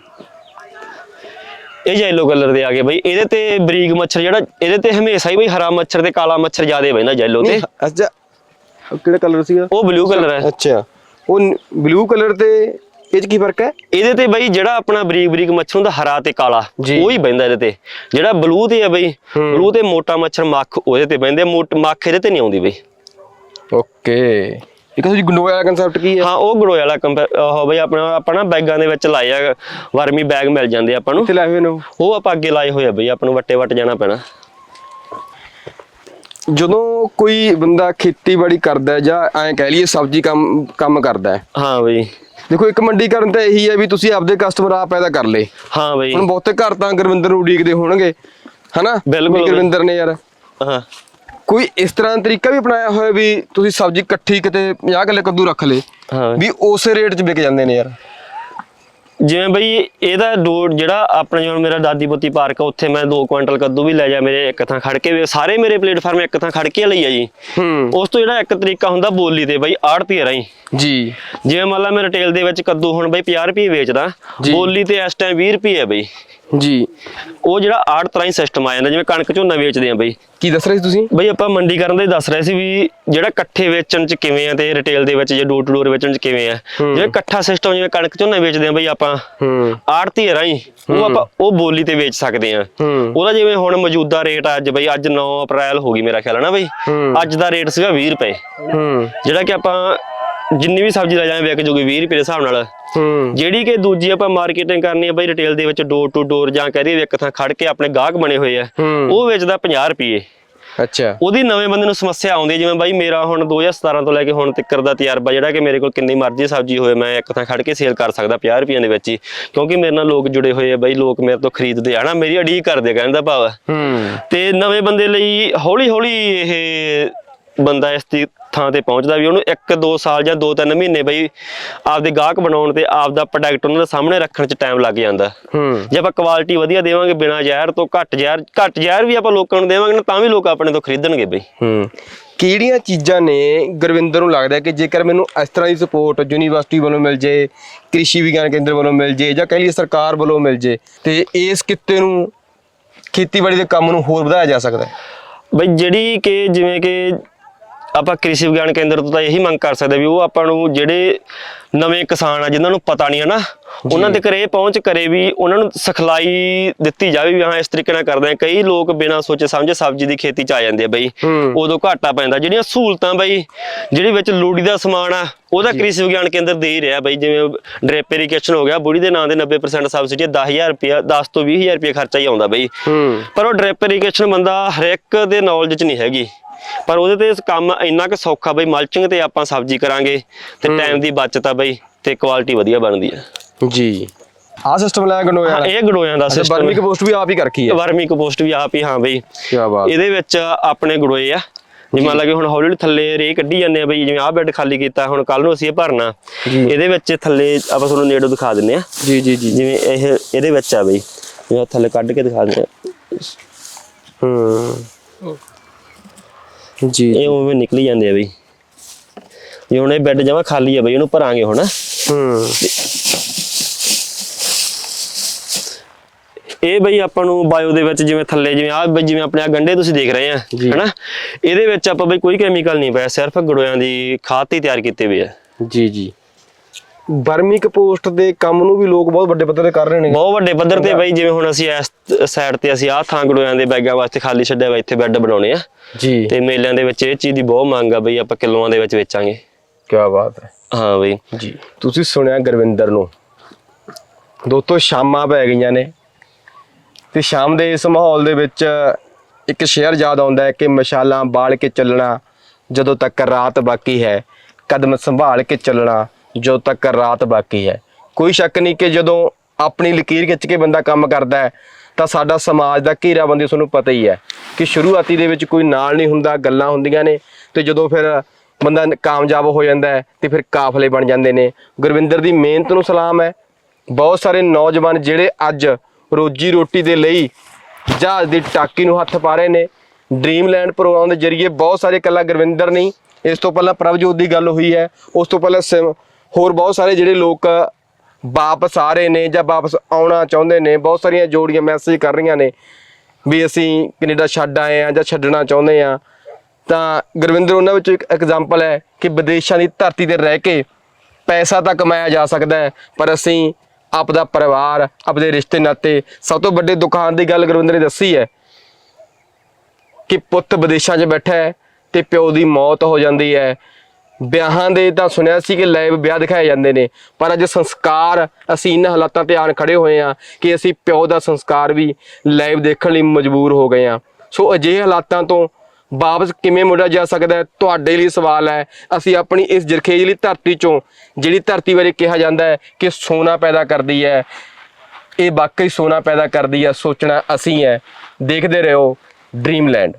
[SPEAKER 2] ਇਹ ਯੈਲੋ ਕਲਰ ਦੇ ਆ ਗਏ ਬਈ ਇਹਦੇ ਤੇ ਬਰੀਕ ਮੱਛਰ ਜਿਹੜਾ ਇਹਦੇ ਤੇ ਹਮੇਸ਼ਾ ਹੀ ਬਈ ਹਰਾ ਮੱਛਰ ਤੇ ਕਾਲਾ ਮੱਛਰ ਜ਼ਿਆਦਾ ਬੈਂਦਾ ਯੈਲੋ ਤੇ।
[SPEAKER 1] ਅੱਛਾ ਕਿਹੜਾ ਕਲਰ ਸੀਗਾ?
[SPEAKER 2] ਉਹ ਬਲੂ ਕਲਰ ਹੈ।
[SPEAKER 1] ਅੱਛਾ ਉਹ ਬਲੂ ਕਲਰ ਤੇ ਇਹ ਚ ਕੀ ਫ਼ਰਕ ਹੈ?
[SPEAKER 2] ਇਹਦੇ ਤੇ ਬਈ ਜਿਹੜਾ ਆਪਣਾ ਬਰੀਕ ਬਰੀਕ ਮੱਛਰ ਹੁੰਦਾ ਹਰਾ ਤੇ ਕਾਲਾ। ਉਹ ਹੀ ਬੈਂਦਾ ਇਹਦੇ ਤੇ। ਜਿਹੜਾ ਬਲੂ ਤੇ ਆ ਬਈ ਬਲੂ ਤੇ ਮੋਟਾ ਮੱਛਰ ਮੱਖ ਉਹਦੇ ਤੇ ਬੈਂਦੇ ਮੋਟ ਮੱਖ ਇਹਦੇ ਤੇ ਨਹੀਂ ਆਉਂਦੀ ਬਈ।
[SPEAKER 1] ਓਕੇ। ਇਹ ਤੁਸੀਂ ਗੰਡੋਏ ਵਾਲਾ ਕਨਸੈਪਟ ਕੀ ਹੈ?
[SPEAKER 2] ਹਾਂ ਉਹ ਗਰੋਏ ਵਾਲਾ ਉਹ ਬਈ ਆਪਣਾ ਆਪਾਂ ਨਾ ਬੈਗਾਂ ਦੇ ਵਿੱਚ ਲਾਏ ਆ ਵਰਮੀ ਬੈਗ ਮਿਲ ਜਾਂਦੇ ਆਪਾਂ ਨੂੰ।
[SPEAKER 1] ਕਿੱਥੇ ਲਾਏ ਹੋਏ ਨੇ ਉਹ?
[SPEAKER 2] ਆਪਾਂ ਅੱਗੇ ਲਾਏ ਹੋਏ ਆ ਬਈ ਆਪਾਂ ਨੂੰ ਵੱਟੇ ਵੱਟ ਜਾਣਾ ਪੈਣਾ।
[SPEAKER 1] ਜਦੋਂ ਕੋਈ ਬੰਦਾ ਖੇਤੀਬਾੜੀ ਕਰਦਾ ਜਾਂ ਐਂ ਕਹਿ ਲਈਏ ਸਬਜ਼ੀ ਕੰਮ ਕੰਮ ਕਰਦਾ ਹੈ।
[SPEAKER 2] ਬਈ।
[SPEAKER 1] ਦੇਖੋ ਇੱਕ ਮੰਡੀ ਕਰਨ ਤਾਂ ਇਹੀ ਹੈ ਵੀ ਤੁਸੀਂ ਆਪਦੇ ਕਸਟਮਰ ਆਪ ਪੈਦਾ ਕਰ ਲਏ।
[SPEAKER 2] ਹਾਂ ਬਈ।
[SPEAKER 1] ਹੁਣ ਬਹੁਤੇ ਘਰ ਤਾਂ ਗੁਰਵਿੰਦਰ ਨੂੰ ਉਡੀਕਦੇ ਹੋਣਗੇ ਹਨਾ?
[SPEAKER 2] ਬਿਲਕੁਲ
[SPEAKER 1] ਗੁਰਵਿੰਦਰ ਨੇ ਯਾਰ।
[SPEAKER 2] ਹਾਂ।
[SPEAKER 1] ਕੋਈ ਇਸ ਤਰ੍ਹਾਂ ਦਾ ਤਰੀਕਾ ਵੀ ਅਪਣਾਇਆ ਹੋਇਆ ਵੀ ਤੁਸੀਂ ਸਬਜ਼ੀ ਇਕੱਠੀ ਕਿਤੇ 50 ਕਿੱਲੇ ਕੱਦੂ ਰੱਖ
[SPEAKER 2] ਹਾਂ।
[SPEAKER 1] ਵੀ ਉਸੇ ਰੇਟ 'ਚ ਵਿਕ ਜਾਂਦੇ ਨੇ ਯਾਰ।
[SPEAKER 2] ਜਿਵੇਂ ਬਈ ਇਹਦਾ ਡੋ ਜਿਹੜਾ ਆਪਣੇ ਜਿਵੇਂ ਮੇਰਾ ਦਾਦੀ ਪੋਤੀ ਪਾਰਕ ਆ ਉੱਥੇ ਮੈਂ 2 ਕੁਇੰਟਲ ਕੱਦੂ ਵੀ ਲੈ ਜਾ ਮੇਰੇ ਇੱਕ ਥਾਂ ਖੜ ਕੇ ਸਾਰੇ ਮੇਰੇ ਪਲੇਟਫਾਰਮ ਇੱਕ ਥਾਂ ਖੜ ਕੇ ਲਈ ਆ ਜੀ।
[SPEAKER 1] ਹੂੰ।
[SPEAKER 2] ਉਸ ਤੋਂ ਜਿਹੜਾ ਇੱਕ ਤਰੀਕਾ ਹੁੰਦਾ ਬੋਲੀ ਤੇ ਬਈ ਆੜਤੀ ਰਾਈ
[SPEAKER 1] ਜੀ।
[SPEAKER 2] ਜਿਵੇਂ ਮੰਨ ਲਾ ਮੈਂ ਰਿਟੇਲ ਦੇ ਵਿੱਚ ਕੱਦੂ ਹੁਣ ਬਈ 50 ਰੁਪਏ ਵੇਚਦਾ। ਬੋਲੀ ਤੇ ਇਸ ਟਾਈਮ 20 ਰੁਪਏ ਹੈ ਬਈ।
[SPEAKER 1] ਜੀ।
[SPEAKER 2] ਉਹ ਜਿਹੜਾ ਆੜ ਤਰ੍ਹਾਂ ਹੀ ਸਿਸਟਮ ਆ ਜਾਂਦਾ ਜਿਵੇਂ ਕਣਕ ਝੋਨਾ ਵੇਚਦੇ ਆ ਬਈ।
[SPEAKER 1] ਕੀ ਦੱਸ ਰਹੇ ਸੀ ਤੁਸੀਂ?
[SPEAKER 2] ਬਈ ਆਪਾਂ ਮੰਡੀ ਕਰਨ ਦਾ ਦੱਸ ਰਹੇ ਸੀ ਵੀ ਜਿਹੜਾ ਇਕੱਠੇ ਵੇਚਣ ਚ ਕਿਵੇਂ ਆ ਤੇ ਰਿਟੇਲ ਦੇ ਵਿੱਚ ਜੇ ਡੋਰ ਟੂ ਡੋਰ ਵੇਚਣ ਚ ਕਿਵੇਂ ਆ। ਜੇ ਇਕੱਠਾ ਸਿਸਟਮ ਜਿਵੇਂ ਕਣਕ ਝੋਨਾ ਵੇਚਦੇ ਆ ਬਈ ਆਪਾਂ ਆੜਤੀ ਰਾਈ ਉਹ ਆਪਾਂ ਉਹ ਬੋਲੀ ਤੇ ਵੇਚ ਸਕਦੇ ਆ। ਉਹਦਾ ਜਿਵੇਂ ਹੁਣ ਮੌਜੂਦਾ ਰੇਟ ਅੱਜ ਬਈ ਅੱਜ 9 ਅਪ੍ਰੈਲ ਹੋ ਗਈ ਮੇਰਾ ਖਿਆਲ ਹੈ ਨਾ ਬਈ। ਅੱਜ ਦਾ ਰੇਟ ਸੀਗਾ 20 ਰੁਪਏ। ਜਿਹੜਾ ਕਿ ਆਪਾਂ ਜਿੰਨੀ ਵੀ ਸਬਜ਼ੀ ਲੈ ਜਾਵੇਂ ਵਿਕ ਜੂਗੀ 20 ਰੁਪਏ ਦੇ ਹਿਸਾਬ ਨਾਲ।
[SPEAKER 1] ਹੂੰ।
[SPEAKER 2] ਜਿਹੜੀ ਕਿ ਦੂਜੀ ਆਪਾਂ ਮਾਰਕੀਟਿੰਗ ਕਰਨੀ ਹੈ ਬਈ ਰਿਟੇਲ ਦੇ ਵਿੱਚ ਡੋਰ ਟੂ ਡੋਰ ਜਾਂ ਕਹਦੇ ਇੱਕ ਥਾਂ ਖੜ ਕੇ ਆਪਣੇ ਗਾਹਕ ਬਣੇ ਹੋਏ ਆ। ਉਹ ਵੇਚਦਾ 50 ਰੁਪਏ।
[SPEAKER 1] ਅੱਛਾ।
[SPEAKER 2] ਉਹਦੀ ਨਵੇਂ ਬੰਦੇ ਨੂੰ ਸਮੱਸਿਆ ਆਉਂਦੀ ਜਿਵੇਂ ਬਾਈ ਮੇਰਾ ਹੁਣ 2017 ਤੋਂ ਲੈ ਕੇ ਹੁਣ ਤੱਕ ਦਾ ਤਜਰਬਾ ਜਿਹੜਾ ਕਿ ਮੇਰੇ ਕੋਲ ਕਿੰਨੀ ਮਰਜ਼ੀ ਸਬਜ਼ੀ ਹੋਵੇ ਮੈਂ ਇੱਕ ਥਾਂ ਖੜ ਕੇ ਸੇਲ ਕਰ ਸਕਦਾ 50 ਰੁਪਈਆਂ ਦੇ ਵਿੱਚ ਹੀ। ਕਿਉਂਕਿ ਮੇਰੇ ਨਾਲ ਲੋਕ ਜੁੜੇ ਹੋਏ ਆ ਬਾਈ ਲੋਕ ਮੇਰੇ ਤੋਂ ਖਰੀਦਦੇ ਆ ਨਾ ਮੇਰੀ ਅਡੀਕ ਕਰਦੇ ਕਹਿੰਦਾ ਭਾਵ
[SPEAKER 1] ਹੂੰ।
[SPEAKER 2] ਤੇ ਨਵੇਂ ਬੰਦੇ ਲਈ ਹੌਲੀ ਹੌਲੀ ਇਹ ਬੰਦਾ ਇਸ ਦੀ ਥਾਂ ਤੇ ਪਹੁੰਚਦਾ ਵੀ ਉਹਨੂੰ 1-2 ਸਾਲ ਜਾਂ 2-3 ਮਹੀਨੇ ਬਈ ਆਪਦੇ ਗਾਹਕ ਬਣਾਉਣ ਤੇ ਆਪਦਾ ਪ੍ਰੋਡਕਟ ਉਹਨਾਂ ਦੇ ਸਾਹਮਣੇ ਰੱਖਣ 'ਚ ਟਾਈਮ ਲੱਗ ਜਾਂਦਾ। ਜੇ ਆਪਾਂ ਕੁਆਲਿਟੀ ਵਧੀਆ ਦੇਵਾਂਗੇ ਬਿਨਾ ਜ਼ਹਿਰ ਤੋਂ ਘੱਟ ਜ਼ਹਿਰ ਘੱਟ ਜ਼ਹਿਰ ਵੀ ਆਪਾਂ ਲੋਕਾਂ ਨੂੰ ਦੇਵਾਂਗੇ ਨਾ ਤਾਂ ਵੀ ਲੋਕ ਆਪਣੇ ਤੋਂ ਖਰੀਦਣਗੇ ਬਈ।
[SPEAKER 1] ਹੂੰ। ਕਿਹੜੀਆਂ ਚੀਜ਼ਾਂ ਨੇ ਗੁਰਵਿੰਦਰ ਨੂੰ ਲੱਗਦਾ ਕਿ ਜੇਕਰ ਮੈਨੂੰ ਇਸ ਤਰ੍ਹਾਂ ਦੀ ਸਪੋਰਟ ਯੂਨੀਵਰਸਿਟੀ ਵੱਲੋਂ ਮਿਲ ਜੇ ਕ੍ਰਿਸ਼ੀ ਵਿਗਿਆਨ ਕੇਂਦਰ ਵੱਲੋਂ ਮਿਲ ਜੇ ਜਾਂ ਕਹਿ ਲਈਏ ਸਰਕਾਰ ਵੱਲੋਂ ਮਿਲ ਜੇ ਤੇ ਇਸ ਕਿੱਤੇ ਨੂੰ ਖੇਤੀਬਾੜੀ ਦੇ ਕੰਮ ਨੂੰ ਹੋਰ ਵਧਾਇਆ ਜਾ ਸਕਦਾ ਹੈ?
[SPEAKER 2] ਬਈ ਜਿਹੜੀ ਕਿ ਜਿਵੇਂ ਕਿ ਆਪਾਂ ਕ੍ਰਿਸ਼ੀ ਵਿਗਿਆਨ ਕੇਂਦਰ ਤੋਂ ਤਾਂ ਇਹੀ ਮੰਗ ਕਰ ਸਕਦੇ ਵੀ ਉਹ ਆਪਾਂ ਨੂੰ ਜਿਹੜੇ ਨਵੇਂ ਕਿਸਾਨ ਆ ਜਿਨ੍ਹਾਂ ਨੂੰ ਪਤਾ ਨਹੀਂ ਹੈ ਨਾ ਉਹਨਾਂ ਦੇ ਘਰੇ ਪਹੁੰਚ ਕਰੇ ਵੀ ਉਹਨਾਂ ਨੂੰ ਸਿਖਲਾਈ ਦਿੱਤੀ ਜਾਵੇ ਵੀ ਹਾਂ ਇਸ ਤਰੀਕੇ ਨਾਲ ਕਰਦੇ ਆ। ਕਈ ਲੋਕ ਬਿਨਾਂ ਸੋਚੇ ਸਮਝੇ ਸਬਜ਼ੀ ਦੀ ਖੇਤੀ ਚ ਆ ਜਾਂਦੇ ਆ ਬਈ। ਉਦੋਂ ਘਾਟਾ ਪੈਂਦਾ। ਜਿਹੜੀਆਂ ਸਹੂਲਤਾਂ ਬਈ ਜਿਹੜੀ ਵਿੱਚ ਲੋੜੀ ਦਾ ਸਮਾਨ ਆ ਉਹਦਾ ਕ੍ਰਿਸ਼ੀ ਵਿਗਿਆਨ ਕੇਂਦਰ ਦੇ ਹੀ ਰਿਹਾ ਬਈ। ਜਿਵੇਂ ਡ੍ਰਿਪ ਇਰੀਗੇਸ਼ਨ ਹੋ ਗਿਆ ਬੁੜੀ ਦੇ ਨਾਂ ਦੇ 90% ਸਬਸਿਡੀ 10000 ਰੁਪਿਆ 10 ਤੋਂ 20000 ਰੁਪਏ ਖਰਚਾ ਹੀ ਆਉਂਦਾ ਬਈ। ਪਰ ਉਹ ਡ੍ਰਿਪ ਇਰੀਗੇਸ਼ਨ ਬੰਦਾ ਹਰ ਇੱਕ ਦੇ ਨੌਲੇਜ 'ਚ ਨਹੀਂ ਹੈਗੀ। ਪਰ ਉਹਦੇ ਤੇ ਕੰਮ ਇੰਨਾ ਕੁ ਸੌਖਾ ਬਈ ਮਲਚਿੰਗ ਤੇ ਆਪਾਂ ਸਬਜ਼ੀ ਕਰਾਂਗੇ ਤੇ ਟਾਈਮ ਦੀ ਬਚਤ ਆ ਬਈ ਤੇ ਕੁਆਲਿਟੀ ਵਧੀਆ ਬਣਦੀ ਆ।
[SPEAKER 1] ਜੀ। ਆਹ ਸਿਸਟਮ ਲਾਇਆ ਗਨੋਇਆ
[SPEAKER 2] ਹਾਂ,
[SPEAKER 1] ਵਾਲਾ
[SPEAKER 2] ਇਹ ਗੜੋਇਆਂ ਦਾ ਸਿਸਟਮ
[SPEAKER 1] ਬਰਮੀ ਕੰਪੋਸਟ ਵੀ ਆਪ ਹੀ ਕਰਖੀ ਹੈ
[SPEAKER 2] ਵਰਮੀ ਕੰਪੋਸਟ ਵੀ ਆਪ ਹੀ ਹਾਂ ਬਈ।
[SPEAKER 1] ਕੀ ਬਾਤ।
[SPEAKER 2] ਇਹਦੇ ਵਿੱਚ ਆਪਣੇ ਗੜੋਏ ਆ। ਜਿਵੇਂ ਮੰਨ ਲਾ ਕਿ ਹੁਣ ਹੌਲੀ ਹੌਲੀ ਥੱਲੇ ਰੇ ਕੱਢੀ ਜਾਂਦੇ ਆ ਬਈ ਜਿਵੇਂ ਆਹ ਬੈੱਡ ਖਾਲੀ ਕੀਤਾ ਹੁਣ ਕੱਲ ਨੂੰ ਅਸੀਂ ਇਹ ਭਰਨਾ।
[SPEAKER 1] ਜੀ।
[SPEAKER 2] ਇਹਦੇ ਵਿੱਚ ਥੱਲੇ ਆਪਾਂ ਤੁਹਾਨੂੰ ਨੇੜੋਂ ਦਿਖਾ ਦਿੰਨੇ ਆ।
[SPEAKER 1] ਜੀ ਜੀ ਜੀ।
[SPEAKER 2] ਜਿਵੇਂ ਇਹ ਇਹਦੇ ਵਿੱਚ ਆ ਬਈ। ਜਿਵੇਂ ਆਹ ਥੱਲੇ ਕੱਢ ਕੇ ਦਿਖਾ ਦਿੰਦੇ ਆ।
[SPEAKER 1] ਹੂੰ। ਜੀ
[SPEAKER 2] ਇਹ ਉਵੇਂ ਨਿਕਲੀ ਜਾਂਦੇ ਆ ਬਈ। ਜੇ ਹੁਣ ਇਹ ਬੈੱਡ ਜਮਾ ਖਾਲੀ ਆ ਬਈ ਇਹਨੂੰ ਭਰਾਂਗੇ ਹੁਣ।
[SPEAKER 1] ਹੂੰ।
[SPEAKER 2] ਇਹ ਬਈ ਆਪਾਂ ਨੂੰ ਬਾਇਓ ਦੇ ਵਿੱਚ ਜਿਵੇਂ ਥੱਲੇ ਜਿਵੇਂ ਆ ਜਿਵੇਂ ਆਪਣੇ ਆ ਗੰਡੇ ਤੁਸੀਂ ਦੇਖ ਰਹੇ ਆ। ਹਨਾ? ਇਹਦੇ ਵਿੱਚ ਆਪਾਂ ਬਈ ਕੋਈ ਕੈਮੀਕਲ ਨਹੀਂ ਪਾਇਆ ਸਿਰਫ ਗੜੋਆਂ ਦੀ ਖਾਦ ਹੀ ਤਿਆਰ ਕੀਤੇ ਹੋਏ ਆ।
[SPEAKER 1] ਜੀ ਜੀ। ਬਰਮੀ ਕੰਪੋਸਟ ਦੇ ਕੰਮ ਨੂੰ ਵੀ ਲੋਕ ਬਹੁਤ ਵੱਡੇ ਪੱਧਰ ਤੇ ਕਰ ਰਹੇ ਨੇ।
[SPEAKER 2] ਬਹੁਤ ਵੱਡੇ ਪੱਧਰ ਤੇ ਬਈ ਜਿਵੇਂ ਹੁਣ ਅਸੀਂ ਇਸ ਸਾਈਡ ਤੇ ਅਸੀਂ ਆਹ ਥਾਂ ਗੜੋਆਂ ਦੇ ਬੈਗਾਂ ਵਾਸਤੇ ਖਾਲੀ ਛੱਡਿਆ ਵਾ ਇੱਥੇ ਬੈੱਡ ਬਣਾਉਣੇ ਆ।
[SPEAKER 1] ਜੀ।
[SPEAKER 2] ਤੇ ਮੇਲਿਆਂ ਦੇ ਵਿੱਚ ਇਹ ਚੀਜ਼ ਦੀ ਬਹੁਤ ਮੰਗ ਆ ਬਈ ਆਪਾਂ ਕਿਲੋਆਂ ਦੇ ਵਿੱਚ ਵੇਚਾਂਗੇ।
[SPEAKER 1] ਕੀ ਬਾਤ ਹੈ।
[SPEAKER 2] ਹਾਂ ਬਈ।
[SPEAKER 1] ਜੀ। ਤੁਸੀਂ ਸੁਣਿਆ ਗੁਰਵਿੰਦਰ ਨੂੰ? ਦੋਸਤੋ ਸ਼ਾਮਾਂ ਪੈ ਗਈਆਂ ਨੇ। ਤੇ ਸ਼ਾਮ ਦੇ ਇਸ ਮਾਹੌਲ ਦੇ ਵਿੱਚ ਇੱਕ ਸ਼ੇਅਰ ਯਾਦ ਆਉਂਦਾ ਹੈ ਕਿ ਮਸ਼ਾਲਾਂ ਬਾਲ ਕੇ ਚੱਲਣਾ ਜਦੋਂ ਤੱਕ ਰਾਤ ਬਾਕੀ ਹੈ ਕਦਮ ਸੰਭਾਲ ਕੇ ਚੱਲਣਾ ਜਦੋਂ ਤੱਕ ਰਾਤ ਬਾਕੀ ਹੈ। ਕੋਈ ਸ਼ੱਕ ਨਹੀਂ ਕਿ ਜਦੋਂ ਆਪਣੀ ਲਕੀਰ ਖਿੱਚ ਕੇ ਬੰਦਾ ਕੰਮ ਕਰਦਾ ਹੈ, ਤਾਂ ਸਾਡਾ ਸਮਾਜ ਦਾ ਘੇਰਾਬੰਦੀ ਤੁਹਾਨੂੰ ਪਤਾ ਹੀ ਹੈ ਕਿ ਸ਼ੁਰੂਆਤੀ ਦੇ ਵਿੱਚ ਕੋਈ ਨਾਲ ਨਹੀਂ ਹੁੰਦਾ, ਗੱਲਾਂ ਹੁੰਦੀਆਂ ਨੇ ਤੇ ਜਦੋਂ ਫਿਰ ਬੰਦਾ ਕਾਮਯਾਬ ਹੋ ਜਾਂਦਾ ਹੈ, ਤੇ ਫਿਰ ਕਾਫਲੇ ਬਣ ਜਾਂਦੇ ਨੇ। ਗੁਰਵਿੰਦਰ ਦੀ ਮਿਹਨਤ ਨੂੰ ਸਲਾਮ ਹੈ। ਬਹੁਤ ਸਾਰੇ ਨੌਜਵਾਨ ਜਿਹੜੇ ਅੱਜ ਰੋਜੀ ਰੋਟੀ ਦੇ ਲਈ ਜਹਾਜ਼ ਦੀ ਟਾਕੀ ਨੂੰ ਹੱਥ ਪਾ ਰਹੇ ਨੇ। ਡ੍ਰੀਮਲੈਂਡ ਪ੍ਰੋਗਰਾਮ ਦੇ ਜ਼ਰੀਏ ਬਹੁਤ ਸਾਰੇ ਇਕੱਲਾ ਗੁਰਵਿੰਦਰ ਨਹੀਂ ਇਸ ਤੋਂ ਪਹਿਲਾਂ ਪ੍ਰਭਜੋਤ ਦੀ ਗੱਲ ਹੋਈ ਹੈ। ਉਸ ਤੋਂ ਪਹਿਲਾਂ ਸਿਮ- ਹੋਰ ਬਹੁਤ ਸਾਰੇ ਜਿਹੜੇ ਲੋਕ ਵਾਪਸ ਆ ਰਹੇ ਨੇ ਜਾਂ ਵਾਪਸ ਆਉਣਾ ਚਾਹੁੰਦੇ ਨੇ, ਬਹੁਤ ਸਾਰੀਆਂ ਜੋੜੀਆਂ ਮੈਸੇਜ ਕਰ ਰਹੀਆਂ ਨੇ ਵੀ ਅਸੀਂ ਕੈਨੇਡਾ ਛੱਡ ਆਏ ਆ ਜਾਂ ਛੱਡਣਾ ਚਾਹੁੰਦੇ ਆ ਤਾਂ ਗੁਰਵਿੰਦਰ, ਉਹਨਾਂ ਵਿੱਚੋਂ ਇੱਕ ਐਗਜ਼ਾਮਪਲ ਹੈ ਕਿ ਵਿਦੇਸ਼ਾਂ ਦੀ ਧਰਤੀ ਤੇ ਰਹਿ ਕੇ ਪੈਸਾ ਤਾਂ ਕਮਾਇਆ ਜਾ ਸਕਦਾ ਹੈ, ਪਰ ਅਸੀਂ ਆਪਦਾ ਪਰਿਵਾਰ, ਆਪਦੇ ਰਿਸ਼ਤੇ ਨਾਤੇ ਸਭ ਤੋਂ ਵੱਡੇ ਦੁਕਾਨ ਦੀ ਗੱਲ ਗੁਰਵਿੰਦਰ ਨੇ ਦੱਸੀ ਹੈ ਕਿ ਪੁੱਤ ਵਿਦੇਸ਼ਾਂ 'ਚ ਬੈਠਾ ਹੈ ਤੇ ਪਿਓ ਦੀ ਮੌਤ ਹੋ ਜਾਂਦੀ ਹੈ। ਵਿਆਹਾਂ ਦੇ ਤਾਂ ਸੁਣਿਆ ਸੀ ਕਿ ਲਾਈਵ ਵਿਆਹ ਦਿਖਾਏ ਜਾਂਦੇ ਨੇ, ਪਰ ਅੱਜ ਸੰਸਕਾਰ ਅਸੀਂ ਇਹਨਾਂ ਹਾਲਾਤਾਂ ਤੇ ਆਣ ਖੜੇ ਹੋਏ ਆ ਕਿ ਅਸੀਂ ਪਿਓ ਦਾ ਸੰਸਕਾਰ ਵੀ ਲਾਈਵ ਦੇਖਣ ਲਈ ਮਜਬੂਰ ਹੋ ਗਏ ਆ ਸੋ ਅਜਿਹੇ ਹਾਲਾਤਾਂ ਤੋਂ ਵਾਪਸ ਕਿਵੇਂ ਮੁੜਿਆ ਜਾ ਸਕਦਾ ਹੈ? ਤੁਹਾਡੇ ਲਈ ਸਵਾਲ ਹੈ। ਅਸੀਂ ਆਪਣੀ ਇਸ ਜਰਖੇਜਲੀ ਧਰਤੀ ਚੋਂ ਜਿਹੜੀ ਧਰਤੀ ਬਾਰੇ ਕਿਹਾ ਜਾਂਦਾ ਹੈ ਕਿ ਸੋਨਾ ਪੈਦਾ ਕਰਦੀ ਹੈ, ਇਹ ਵਾਕਈ ਸੋਨਾ ਪੈਦਾ ਕਰਦੀ ਹੈ, ਸੋਚਣਾ ਅਸੀਂ ਹੈ। ਦੇਖਦੇ ਰਹੋ ਡ੍ਰੀਮਲੈਂਡ